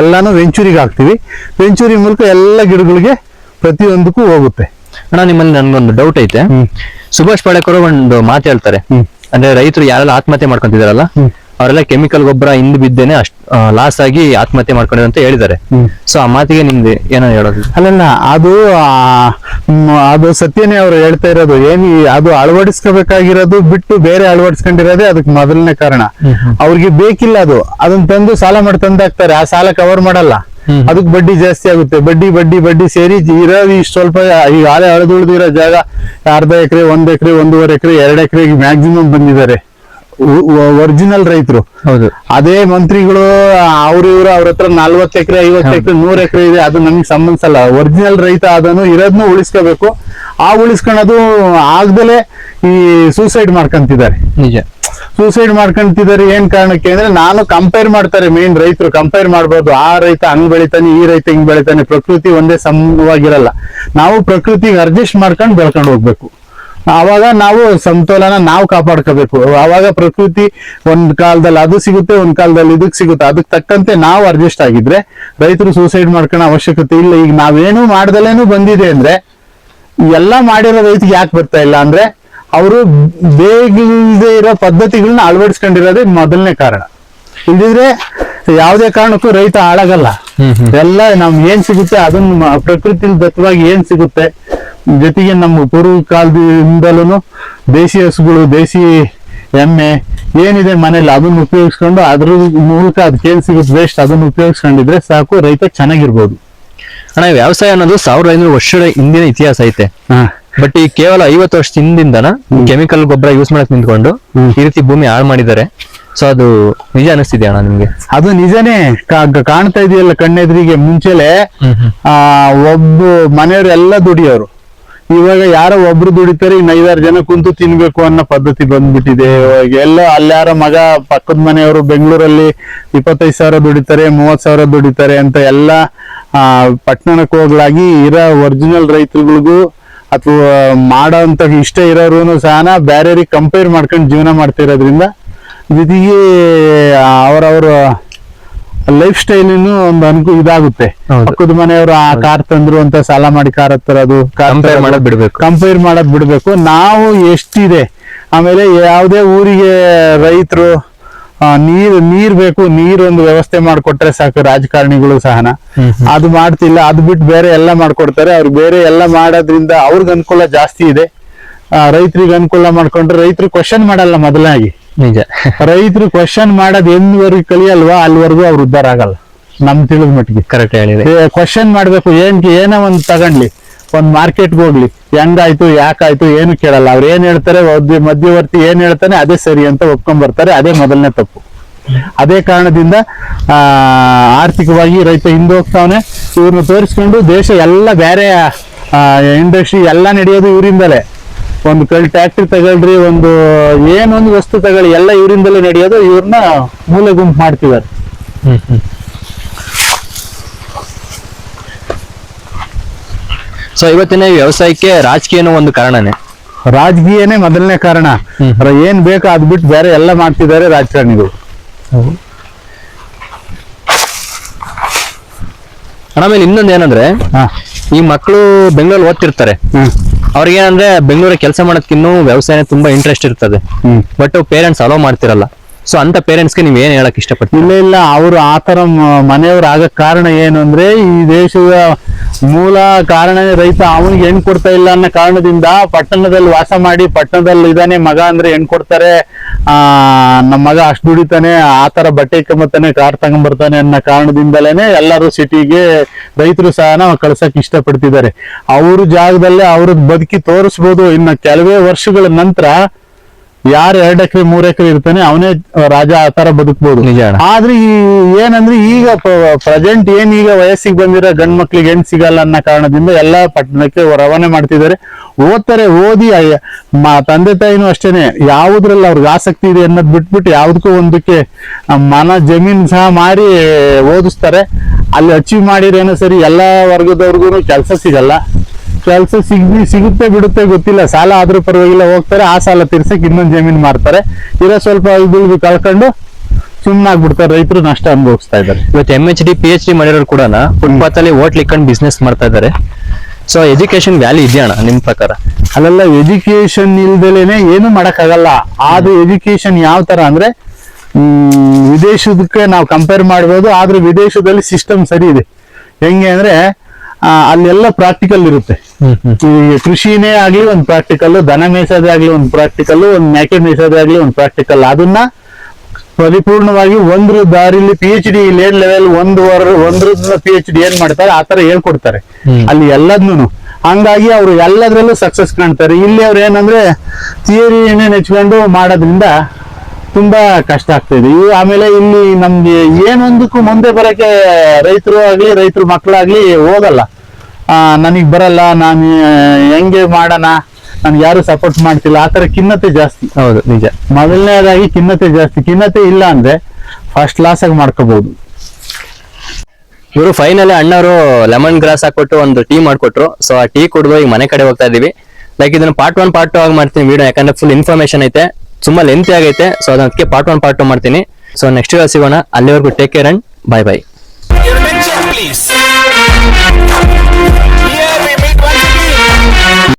ಎಲ್ಲಾನು ವೆಂಚೂರಿಗೆ ಹಾಕ್ತಿವಿ. ವೆಂಚೂರಿ ಮೂಲಕ ಎಲ್ಲ ಗಿಡಗಳಿಗೆ ಪ್ರತಿಯೊಂದಕ್ಕೂ ಹೋಗುತ್ತೆ. ಅಣ್ಣ ನಿಮ್ಮಲ್ಲಿ ನನ್ಗೊಂದು ಡೌಟ್ ಐತೆ. ಸುಭಾಷ್ ಪಾಳೆಕರು ಒಂದು ಮಾತು ಹೇಳ್ತಾರೆ. ಅಂದ್ರೆ ರೈತರು ಯಾರೆಲ್ಲ ಆತ್ಮಹತ್ಯೆ ಮಾಡ್ಕೊಂತಿದಾರಲ್ಲ. ಅವರೆಲ್ಲ ಕೆಮಿಕಲ್ ಗೊಬ್ಬರ ಹಿಂದ್ ಬಿದ್ದೇನೆ ಅಷ್ಟ್ ಲಾಸ್ ಆಗಿ ಆತ್ಮಹತ್ಯೆ ಮಾಡ್ಕೊಂಡಿದ್ರು ಅಂತ ಹೇಳಿದ್ದಾರೆ. ಸೊ ಆ ಮಾತಿಗೆ ನಿಮ್ದು ಏನೋ ಹೇಳೋದು? ಅಲ್ಲಲ್ಲ ಅದು ಆ, ಅದು ಸತ್ಯನೇ ಅವ್ರು ಹೇಳ್ತಾ ಇರೋದು. ಏನ್ ಅದು ಅಳವಡಿಸ್ಕೋಬೇಕಾಗಿರೋದು ಬಿಟ್ಟು ಬೇರೆ ಅಳವಡಿಸ್ಕೊಂಡಿರೋದೇ ಅದಕ್ಕೆ ಮೊದಲನೇ ಕಾರಣ. ಅವ್ರಿಗೆ ಬೇಕಿಲ್ಲ ಅದು. ಅದನ್ನ ತಂದು ಸಾಲ ಮಾಡಿ ತಂದಾಕ್ತಾರೆ. ಆ ಸಾಲ ಕವರ್ ಮಾಡಲ್ಲ. ಅದಕ್ಕೆ ಬಡ್ಡಿ ಜಾಸ್ತಿ ಆಗುತ್ತೆ. ಬಡ್ಡಿ ಬಡ್ಡಿ ಬಡ್ಡಿ ಸೇರಿ ಇರೋದು ಇಷ್ಟು ಸ್ವಲ್ಪ ಈಗ ಆಲೆ ಅಳದುಳಿದಿರೋ ಜಾಗ ಅರ್ಧ ಎಕರೆ ಒಂದ್ ಎಕರೆ ಒಂದೂವರೆ ಎಕರೆ ಎರಡು ಎಕರೆಗೆ ಮ್ಯಾಕ್ಸಿಮಮ್ ಬಂದಿದ್ದಾರೆ. ಒರಿಜಿನಲ್ ರೈತರು. ಹೌದು. ಅದೇ ಮಂತ್ರಿಗಳು ಅವ್ರ ಇವ್ರು ಅವ್ರ ಹತ್ರ ನಲ್ವತ್ತು ಎಕರೆ ಐವತ್ತು ಎಕರೆ ನೂರ್ ಎಕರೆ ಇದೆ ಅದು ನಮ್ಗೆ ಸಂಬಂಧಿಸಲ್ಲ. ಒರಿಜಿನಲ್ ರೈತ ಅದನ್ನು ಇರೋದನ್ನು ಉಳಿಸ್ಕೋಬೇಕು. ಆ ಉಳಿಸ್ಕೊಳ್ಳೋದು ಆಗ್ದಲೇ ಈ ಸೂಸೈಡ್ ಮಾಡ್ಕೊಂತಿದ್ದಾರೆ. ನಿಜ. ಸೂಸೈಡ್ ಮಾಡ್ಕೊಂತಿದ್ದಾರೆ ಏನ್ ಕಾರಣಕ್ಕೆ ಅಂದ್ರೆ ನಾನು ಕಂಪೇರ್ ಮಾಡ್ತಾರೆ ಮೇನ್ ರೈತರು. ಕಂಪೇರ್ ಮಾಡ್ಬೋದು ಆ ರೈತ ಹಂಗ್ ಬೆಳಿತಾನೆ ಈ ರೈತ ಹಿಂಗ್ ಬೆಳಿತಾನೆ. ಪ್ರಕೃತಿ ಒಂದೇ ಸಮವಾಗಿರಲ್ಲ. ನಾವು ಪ್ರಕೃತಿಗೆ ಅಡ್ಜಸ್ಟ್ ಮಾಡ್ಕೊಂಡು ಬೆಳ್ಕೊಂಡು ಹೋಗ್ಬೇಕು. ಆವಾಗ ನಾವು ಸಮತೋಲನ ನಾವು ಕಾಪಾಡ್ಕೋಬೇಕು. ಆವಾಗ ಪ್ರಕೃತಿ ಒಂದ್ ಕಾಲದಲ್ಲಿ ಅದು ಸಿಗುತ್ತೆ ಒಂದ್ ಕಾಲದಲ್ಲಿ ಇದಕ್ ಸಿಗುತ್ತೆ. ಅದಕ್ಕೆ ತಕ್ಕಂತೆ ನಾವು ಅಡ್ಜಸ್ಟ್ ಆಗಿದ್ರೆ ರೈತರು ಸೂಸೈಡ್ ಮಾಡ್ಕೊಳ್ಳೋ ಅವಶ್ಯಕತೆ ಇಲ್ಲ. ಈಗ ನಾವೇನು ಮಾಡ್ದಲೇನು ಬಂದಿದೆ ಅಂದ್ರೆ ಎಲ್ಲ ಮಾಡಿರೋ ರೈತಿಗೆ ಯಾಕೆ ಬರ್ತಾ ಇಲ್ಲ ಅಂದ್ರೆ ಅವರು ಬೇಗಿಲ್ದೇ ಇರೋ ಪದ್ಧತಿಗಳನ್ನ ಅಳವಡಿಸ್ಕೊಂಡಿರೋದೇ ಮೊದಲನೇ ಕಾರಣ. ಇಲ್ದಿದ್ರೆ ಯಾವುದೇ ಕಾರಣಕ್ಕೂ ರೈತ ಹಾಳಾಗಲ್ಲ. ಎಲ್ಲ ನಮ್ಗೆ ಏನ್ ಸಿಗುತ್ತೆ ಅದನ್ನ ಪ್ರಕೃತಿ ದತ್ತವಾಗಿ ಏನ್ ಸಿಗುತ್ತೆ ಜೊತೆಗೆ ನಮ್ಮ ಪೂರ್ವ ಕಾಲದಿಂದಲೂ ದೇಸಿ ಹಸುಗಳು ದೇಸಿ ಎಮ್ಮೆ ಏನಿದೆ ಮನೇಲಿ ಅದನ್ನ ಉಪಯೋಗಿಸ್ಕೊಂಡು ಅದ್ರ ಮೂಲಕ ಅದಕ್ಕೆ ಏನ್ ಸಿಗುತ್ತೆ ವೇಸ್ಟ್ ಅದನ್ನ ಉಪಯೋಗಿಸ್ಕೊಂಡಿದ್ರೆ ಸಾಕು ರೈತ ಚೆನ್ನಾಗಿರ್ಬೋದು. ಅಣ್ಣ ವ್ಯವಸಾಯ ಅನ್ನೋದು ಸಾವಿರದ ಐನೂರು ವರ್ಷದ ಹಿಂದಿನ ಇತಿಹಾಸ ಐತೆ. ಬಟ್ ಈ ಕೇವಲ ಐವತ್ತು ವರ್ಷ ಹಿಂದಿಂದನ ಕೆಮಿಕಲ್ ಗೊಬ್ಬರ ಯೂಸ್ ಮಾಡಕ್ ನಿಂತ್ಕೊಂಡು ಈ ರೀತಿ ಭೂಮಿ ಹಾಳು ಮಾಡಿದ್ದಾರೆ. ಸೊ ಅದು ನಿಜ ಅನಿಸ್ತಿದೆ ಅಣ್ಣ ನಿಮ್ಗೆ? ಅದು ನಿಜನೇ. ಕಾಣ್ತಾ ಇದೆಯಲ್ಲ ಕಣ್ಣೆದ್ರಿಗೆ ಮುಂಚೆಲೆ ಆ ಒಬ್ಬ ಮನೆಯವರೆಲ್ಲ ದುಡಿಯೋರು. ಇವಾಗ ಯಾರೋ ಒಬ್ರು ದುಡಿತಾರೆ, ಇನ್ನು ಐದಾರು ಜನ ಕುಂತು ತಿನ್ಬೇಕು ಅನ್ನೋ ಪದ್ಧತಿ ಬಂದ್ಬಿಟ್ಟಿದೆ. ಇವಾಗ ಎಲ್ಲ ಅಲ್ಲಾರ ಮಗ ಪಕ್ಕದ ಮನೆಯವರು ಬೆಂಗಳೂರಲ್ಲಿ ಇಪ್ಪತ್ತೈದು ಸಾವಿರ ದುಡಿತಾರೆ ಮೂವತ್ ಸಾವಿರ ದುಡಿತಾರೆ ಅಂತ ಎಲ್ಲ ಪಟ್ಟಣಕ್ಕೆ ಹೋಗ್ಲಾಗಿ ಇರೋ ಒರಿಜಿನಲ್ ರೈತರುಗಳಿಗೂ ಅಥವಾ ಮಾಡೋಂತ ಇಷ್ಟ ಇರೋರು ಸಹನ ಬೇರೆಯವ್ರಿಗೆ ಕಂಪೇರ್ ಮಾಡ್ಕೊಂಡು ಜೀವನ ಮಾಡ್ತಿರೋದ್ರಿಂದ ಜೊತೆಗೆ ಅವರವರ ಲೈಫ್ ಸ್ಟೈಲ್ ಒಂದು ಅನುಕೂ ಇದಾಗುತ್ತೆ. ಪಕ್ಕದ ಮನೆಯವರು ಆ ಕಾರ್ ತಂದ್ರು ಅಂತ ಸಾಲ ಮಾಡಿ ಕಾರ್ ಹತ್ತರೋದು ಕಂಪೇರ್ ಮಾಡೋದ್ ಬಿಡ್ಬೇಕು. ಕಂಪೇರ್ ಮಾಡೋದ್ ಬಿಡ್ಬೇಕು. ನಾವು ಎಷ್ಟಿದೆ? ಆಮೇಲೆ ಯಾವುದೇ ಊರಿಗೆ ರೈತರು ನೀರ್ ನೀರ್ ಬೇಕು ನೀರೊಂದು ಒಂದು ವ್ಯವಸ್ಥೆ ಮಾಡ್ಕೊಟ್ರೆ ಸಾಕು ರಾಜಕಾರಣಿಗಳು ಸಹನ ಅದು ಮಾಡ್ತಿಲ್ಲ ಅದು ಬಿಟ್ಟು ಬೇರೆ ಎಲ್ಲ ಮಾಡ್ಕೊಡ್ತಾರೆ. ಅವ್ರು ಬೇರೆ ಎಲ್ಲ ಮಾಡೋದ್ರಿಂದ ಅವ್ರಿಗೆ ಅನುಕೂಲ ಜಾಸ್ತಿ ಇದೆ. ರೈತರಿಗೆ ಅನುಕೂಲ ಮಾಡ್ಕೊಂಡ್ರೆ ರೈತರು ಕ್ವಶನ್ ಮಾಡಲ್ಲ ಮೊದಲಾಗಿ. ನಿಜ. ರೈತರು ಕ್ವಶನ್ ಮಾಡೋದು ಎಲ್ಲಿವರೆಗೂ ಕಲಿಯಲ್ವಾ? ಅಲ್ಲಿವರೆಗೂ ಅವ್ರು ಉದ್ಧಾರ ಆಗಲ್ಲ. ನಮ್ ತಿಳಿದ ಮಟ್ಟಿಗೆ. ಕರೆಕ್ಟ್ ಹೇಳಿದೆ ಕ್ವಶನ್ ಮಾಡ್ಬೇಕು. ಏನ್ ಏನೋ ಒಂದು ತಗೊಂಡ್ಲಿ. ಒಂದ್ ಮಾರ್ಕೆಟ್ಗೆ ಹೋಗ್ಲಿ. ಹೆಂಗಾಯ್ತು ಯಾಕಾಯ್ತು ಏನು ಕೇಳಲ್ಲ. ಅವ್ರು ಏನ್ ಹೇಳ್ತಾರೆ? ಮಧ್ಯವರ್ತಿ ಏನ್ ಹೇಳ್ತಾನೆ ಅದೇ ಸರಿ ಅಂತ ಒಪ್ಕೊಂಡ್ ಬರ್ತಾರೆ ಅದೇ ಮೊದಲನೇ ತಪ್ಪು. ಅದೇ ಕಾರಣದಿಂದ ಆ ಆರ್ಥಿಕವಾಗಿ ರೈತ ಹಿಂದೆ ಹೋಗ್ತಾವನೆ ಇವ್ರನ್ನ ತೋರಿಸ್ಕೊಂಡು ದೇಶ ಎಲ್ಲ ಬೇರೆ ಇಂಡಸ್ಟ್ರಿ ಎಲ್ಲ ನಡೆಯೋದು ಇವರಿಂದಲೇ. ಒಂದು ಕಳ್ ಟ್ಯಾಕ್ಟ್ರಿ ತಗೊಳ್ರಿ ಒಂದು ಏನೊಂದು ವಸ್ತು ತಗೊಳ್ಳಿ ಎಲ್ಲ ಇವರಿಂದಲೇ ನಡೆಯೋದು ಇವ್ರನ್ನ ಮೂಲೆ ಗುಂಪು ಮಾಡ್ತಿದ್ದಾರೆ. ಸೊ ಇವತ್ತಿನ ವ್ಯವಸಾಯಕ್ಕೆ ರಾಜಕೀಯನೂ ಒಂದು ಕಾರಣನೇ. ರಾಜಕೀಯನೇ ಮೊದಲನೇ ಕಾರಣ. ಏನ್ ಬೇಕೋ ಅದ್ ಬಿಟ್ಟು ಬೇರೆ ಎಲ್ಲ ಮಾಡ್ತಿದ್ದಾರೆ ರಾಜಕಾರಣಿಗಳು. ಆಮೇಲೆ ಇನ್ನೊಂದು ಏನಂದ್ರೆ ಈ ಮಕ್ಕಳು ಬೆಂಗಳೂರಲ್ಲಿ ಓದ್ತಿರ್ತಾರೆ. ಹ್ಮ್ ಬೆಂಗಳೂರಿಗೆ ಕೆಲಸ ಮಾಡೋದಕ್ಕಿನ್ನೂ ವ್ಯವಸಾಯನೇ ತುಂಬಾ ಇಂಟ್ರೆಸ್ಟ್ ಇರ್ತದೆ. ಬಟ್ ಪೇರೆಂಟ್ಸ್ ಅಲೋ ಮಾಡ್ತಿರಲ್ಲ. ಸೊ ಅಂತ ಪೇರೆಂಟ್ಸ್ಗೆ ನೀವ್ ಏನ್ ಹೇಳಕ್ ಇಷ್ಟಪಡ್ತೀವಿ ಇಲ್ಲ ಇಲ್ಲ ಅವರು ಆತರ ಮನೆಯವ್ರು ಆಗಕ್ ಕಾರಣ ಏನು ಅಂದ್ರೆ ಈ ದೇಶದ ಮೂಲ ಕಾರಣ ರೈತ ಅವನಿಗೆ ಹೆಣ್ ಕೊಡ್ತಾ ಇಲ್ಲ ಅನ್ನೋ ಕಾರಣದಿಂದ ಪಟ್ಟಣದಲ್ಲಿ ವಾಸ ಮಾಡಿ ಪಟ್ಟಣದಲ್ಲಿ ಇದಾನೆ ಮಗ ಅಂದ್ರೆ ಹೆಣ್ ಕೊಡ್ತಾರೆ. ಆ, ನಮ್ಮ ಮಗ ಅಷ್ಟು ದುಡಿತಾನೆ, ಆ ತರ ಬಟ್ಟೆ ಕಂಬತ್ತಾನೆ ಕಾರ್ ತಗೊಂಬರ್ತಾನೆ ಅನ್ನೋ ಕಾರಣದಿಂದಲೇನೆ ಎಲ್ಲರೂ ಸಿಟಿಗೆ ರೈತರು ಸಹ ಕಳ್ಸಕ್ ಇಷ್ಟಪಡ್ತಿದ್ದಾರೆ. ಅವ್ರ ಜಾಗದಲ್ಲೇ ಅವ್ರದ್ ಬದುಕಿ ತೋರಿಸ್ಬೋದು ಇನ್ನು ಕೆಲವೇ ವರ್ಷಗಳ ನಂತರ ಯಾರು ಎರಡ್ ಎಕರೆ ಮೂರ್ ಎಕರೆ ಇರ್ತಾನೆ ಅವನೇ ರಾಜ ಆತರ ಬದುಕಬಹುದು ಬದುಕ್ಬೋದು. ಆದ್ರೆ ಈ ಏನಂದ್ರೆ ಈಗ ಪ್ರೆಸೆಂಟ್ ಏನ್ ಈಗ ವಯಸ್ಸಿಗೆ ಬಂದಿರೋ ಗಂಡ್ ಮಕ್ಳಿಗೆ ಹೆಣ್ ಸಿಗಲ್ಲ ಅನ್ನೋ ಕಾರಣದಿಂದ ಎಲ್ಲಾ ಪಟ್ಟಣಕ್ಕೆ ರವಾನೆ ಮಾಡ್ತಿದ್ದಾರೆ. ಓದ್ತಾರೆ ಓದಿ ತಂದೆ ತಾಯಿನೂ ಅಷ್ಟೇನೆ. ಯಾವುದ್ರಲ್ಲಿ ಅವ್ರಿಗೆ ಆಸಕ್ತಿ ಇದೆ ಅನ್ನೋದ್ ಬಿಟ್ಬಿಟ್ಟು ಯಾವ್ದಕ್ಕೂ ಒಂದಕ್ಕೆ ಮನ ಜಮೀನ್ ಸಹ ಮಾರಿ ಓದಿಸ್ತಾರೆ. ಅಲ್ಲಿ ಅಚೀವ್ ಮಾಡಿರೇನೋ ಸರಿ ಎಲ್ಲಾ ವರ್ಗದವ್ರಿಗೂ ಕೆಲಸ ಸಿಗಲ್ಲ. ಕೆಲಸ ಸಿಗ್ ಸಿಗುತ್ತೆ ಬಿಡುತ್ತೆ ಗೊತ್ತಿಲ್ಲ. ಸಾಲ ಆದ್ರೂ ಪರವಾಗಿಲ್ಲ ಹೋಗ್ತಾರೆ. ಆ ಸಾಲ ತೀರ್ಸಕ್ ಇನ್ನೊಂದು ಜಮೀನ್ ಮಾಡ್ತಾರೆ ಇರೋ ಸ್ವಲ್ಪ ಇದು ಕಳ್ಕೊಂಡು ಸುಮ್ಮನೆ ಆಗ್ಬಿಡ್ತಾರೆ. ರೈತರು ನಷ್ಟ ಅನುಭವಿಸ್ತಾ ಇದ್ದಾರೆ. ಇವತ್ತು M H D P H D ಮಾಡಿರೋರು ಕೂಡ ಫುಟ್ಪಾತ್ ಅಲ್ಲಿ ಹೋಟ್ಲ್ ಇಕ್ಕೊಂಡು ಬಿಸ್ನೆಸ್ ಮಾಡ್ತಾ ಇದ್ದಾರೆ. ಸೊ ಎಜುಕೇಶನ್ ವ್ಯಾಲ್ಯೂ ಇದೆಯಾ ಅಣ್ಣ ನಿಮ್ ಪ್ರಕಾರ? ಅಲ್ಲೆಲ್ಲ ಎಜುಕೇಶನ್ ಇಲ್ದಲೇನೆ ಏನು ಮಾಡಕ್ಕಾಗಲ್ಲ. ಆದ್ರೆ ಎಜುಕೇಶನ್ ಯಾವ ತರ ಅಂದ್ರೆ ಹ್ಮ್, ವಿದೇಶದಕ್ಕೆ ನಾವು ಕಂಪೇರ್ ಮಾಡ್ಬೋದು ಆದ್ರೆ ವಿದೇಶದಲ್ಲಿ ಸಿಸ್ಟಮ್ ಸರಿ ಇದೆ. ಹೆಂಗೆ ಅಂದ್ರೆ ಅಲ್ಲೆಲ್ಲ ಪ್ರಾಕ್ಟಿಕಲ್ ಇರುತ್ತೆ. ಈ ಕೃಷಿನೇ ಆಗ್ಲಿ ಒಂದು ಪ್ರಾಕ್ಟಿಕಲ್ ದನ ಮೇಯಿಸೋದೇ ಆಗ್ಲಿ ಒಂದು ಪ್ರಾಕ್ಟಿಕಲ್ ಒಂದು ಮೇಕೆ ಮೇಯಿಸೋದೇ ಆಗ್ಲಿ ಒಂದು ಪ್ರಾಕ್ಟಿಕಲ್ ಅದನ್ನ ಪರಿಪೂರ್ಣವಾಗಿ ಒಂದ್ರ ದಾರಿಲಿ P H D lane level ಒಂದ್ ವರ್ ಒಂದ್ರ ಪಿ ಎಚ್ ಡಿ ಏನ್ ಮಾಡ್ತಾರೆ ಆತರ ತರ ಹೇಳ್ಕೊಡ್ತಾರೆ. ಅಲ್ಲಿ ಎಲ್ಲದ್ನು ಹಂಗಾಗಿ ಅವ್ರು ಎಲ್ಲದ್ರಲ್ಲೂ ಸಕ್ಸಸ್ ಕಾಣ್ತಾರೆ. ಇಲ್ಲಿ ಅವ್ರು ಏನಂದ್ರೆ ಥಿಯರಿ ಏನೇ ನೆಚ್ಕೊಂಡು ಮಾಡೋದ್ರಿಂದ ತುಂಬಾ ಕಷ್ಟ ಆಗ್ತಾ ಇದೆ. ಇವು ಆಮೇಲೆ ಇಲ್ಲಿ ನಮ್ಗೆ ಏನೊಂದಕ್ಕೂ ಮುಂದೆ ಬರಕ್ಕೆ ರೈತರು ಆಗ್ಲಿ ರೈತರ ಮಕ್ಕಳಾಗ್ಲಿ ಹೋಗಲ್ಲ. ಆ ನನಗ್ ಬರಲ್ಲ ನಾನು ಹೆಂಗೆ ಮಾಡೋಣ? ನನ್ಗೆ ಯಾರು ಸಪೋರ್ಟ್ ಮಾಡ್ತಿಲ್ಲ. ಆ ತರ ಖಿನ್ನತೆ ಜಾಸ್ತಿ. ಹೌದು ನಿಜ. ಮೊದಲನೇದಾಗಿ ಖಿನ್ನತೆ ಜಾಸ್ತಿ. ಖಿನ್ನತೆ ಇಲ್ಲ ಅಂದ್ರೆ ಫಸ್ಟ್ ಕ್ಲಾಸ್ ಆಗಿ ಮಾಡ್ಕೋಬಹುದು. ಇವರು ಫೈನಲ್ ಅಣ್ಣವರು ಲೆಮನ್ ಗ್ರಾಸ್ ಹಾಕೊಟ್ಟು ಒಂದು ಟೀ ಮಾಡ್ಕೊಟ್ರು. ಸೊ ಆ ಟೀ ಕುಡಿದು ಈಗ ಮನೆ ಕಡೆ ಹೋಗ್ತಾ ಇದೀವಿ. ಲೈಕ್ ಇದನ್ನ ಪಾರ್ಟ್ ಒನ್ ಪಾರ್ಟ್ ಟು ಆಗಿ ಮಾಡ್ತೀನಿ ವಿಡಿಯೋ ಯಾಕಂದ್ರೆ ಫುಲ್ ಇನ್ಫಾರ್ಮೇಶನ್ ಐತೆ. ತುಂಬಾ ಲೆಂತಿ ಆಗೈತೆ. ಸೊ ಅದಕ್ಕೆ ಪಾರ್ಟ್ ಒನ್ ಪಾರ್ಟ್ ಟು ಮಾಡ್ತೀನಿ. ಸೊ ನೆಕ್ಸ್ಟ್ ಸಿಗೋಣ. ಅಲ್ಲಿವರೆಗೂ take care and bye bye Your attention, please.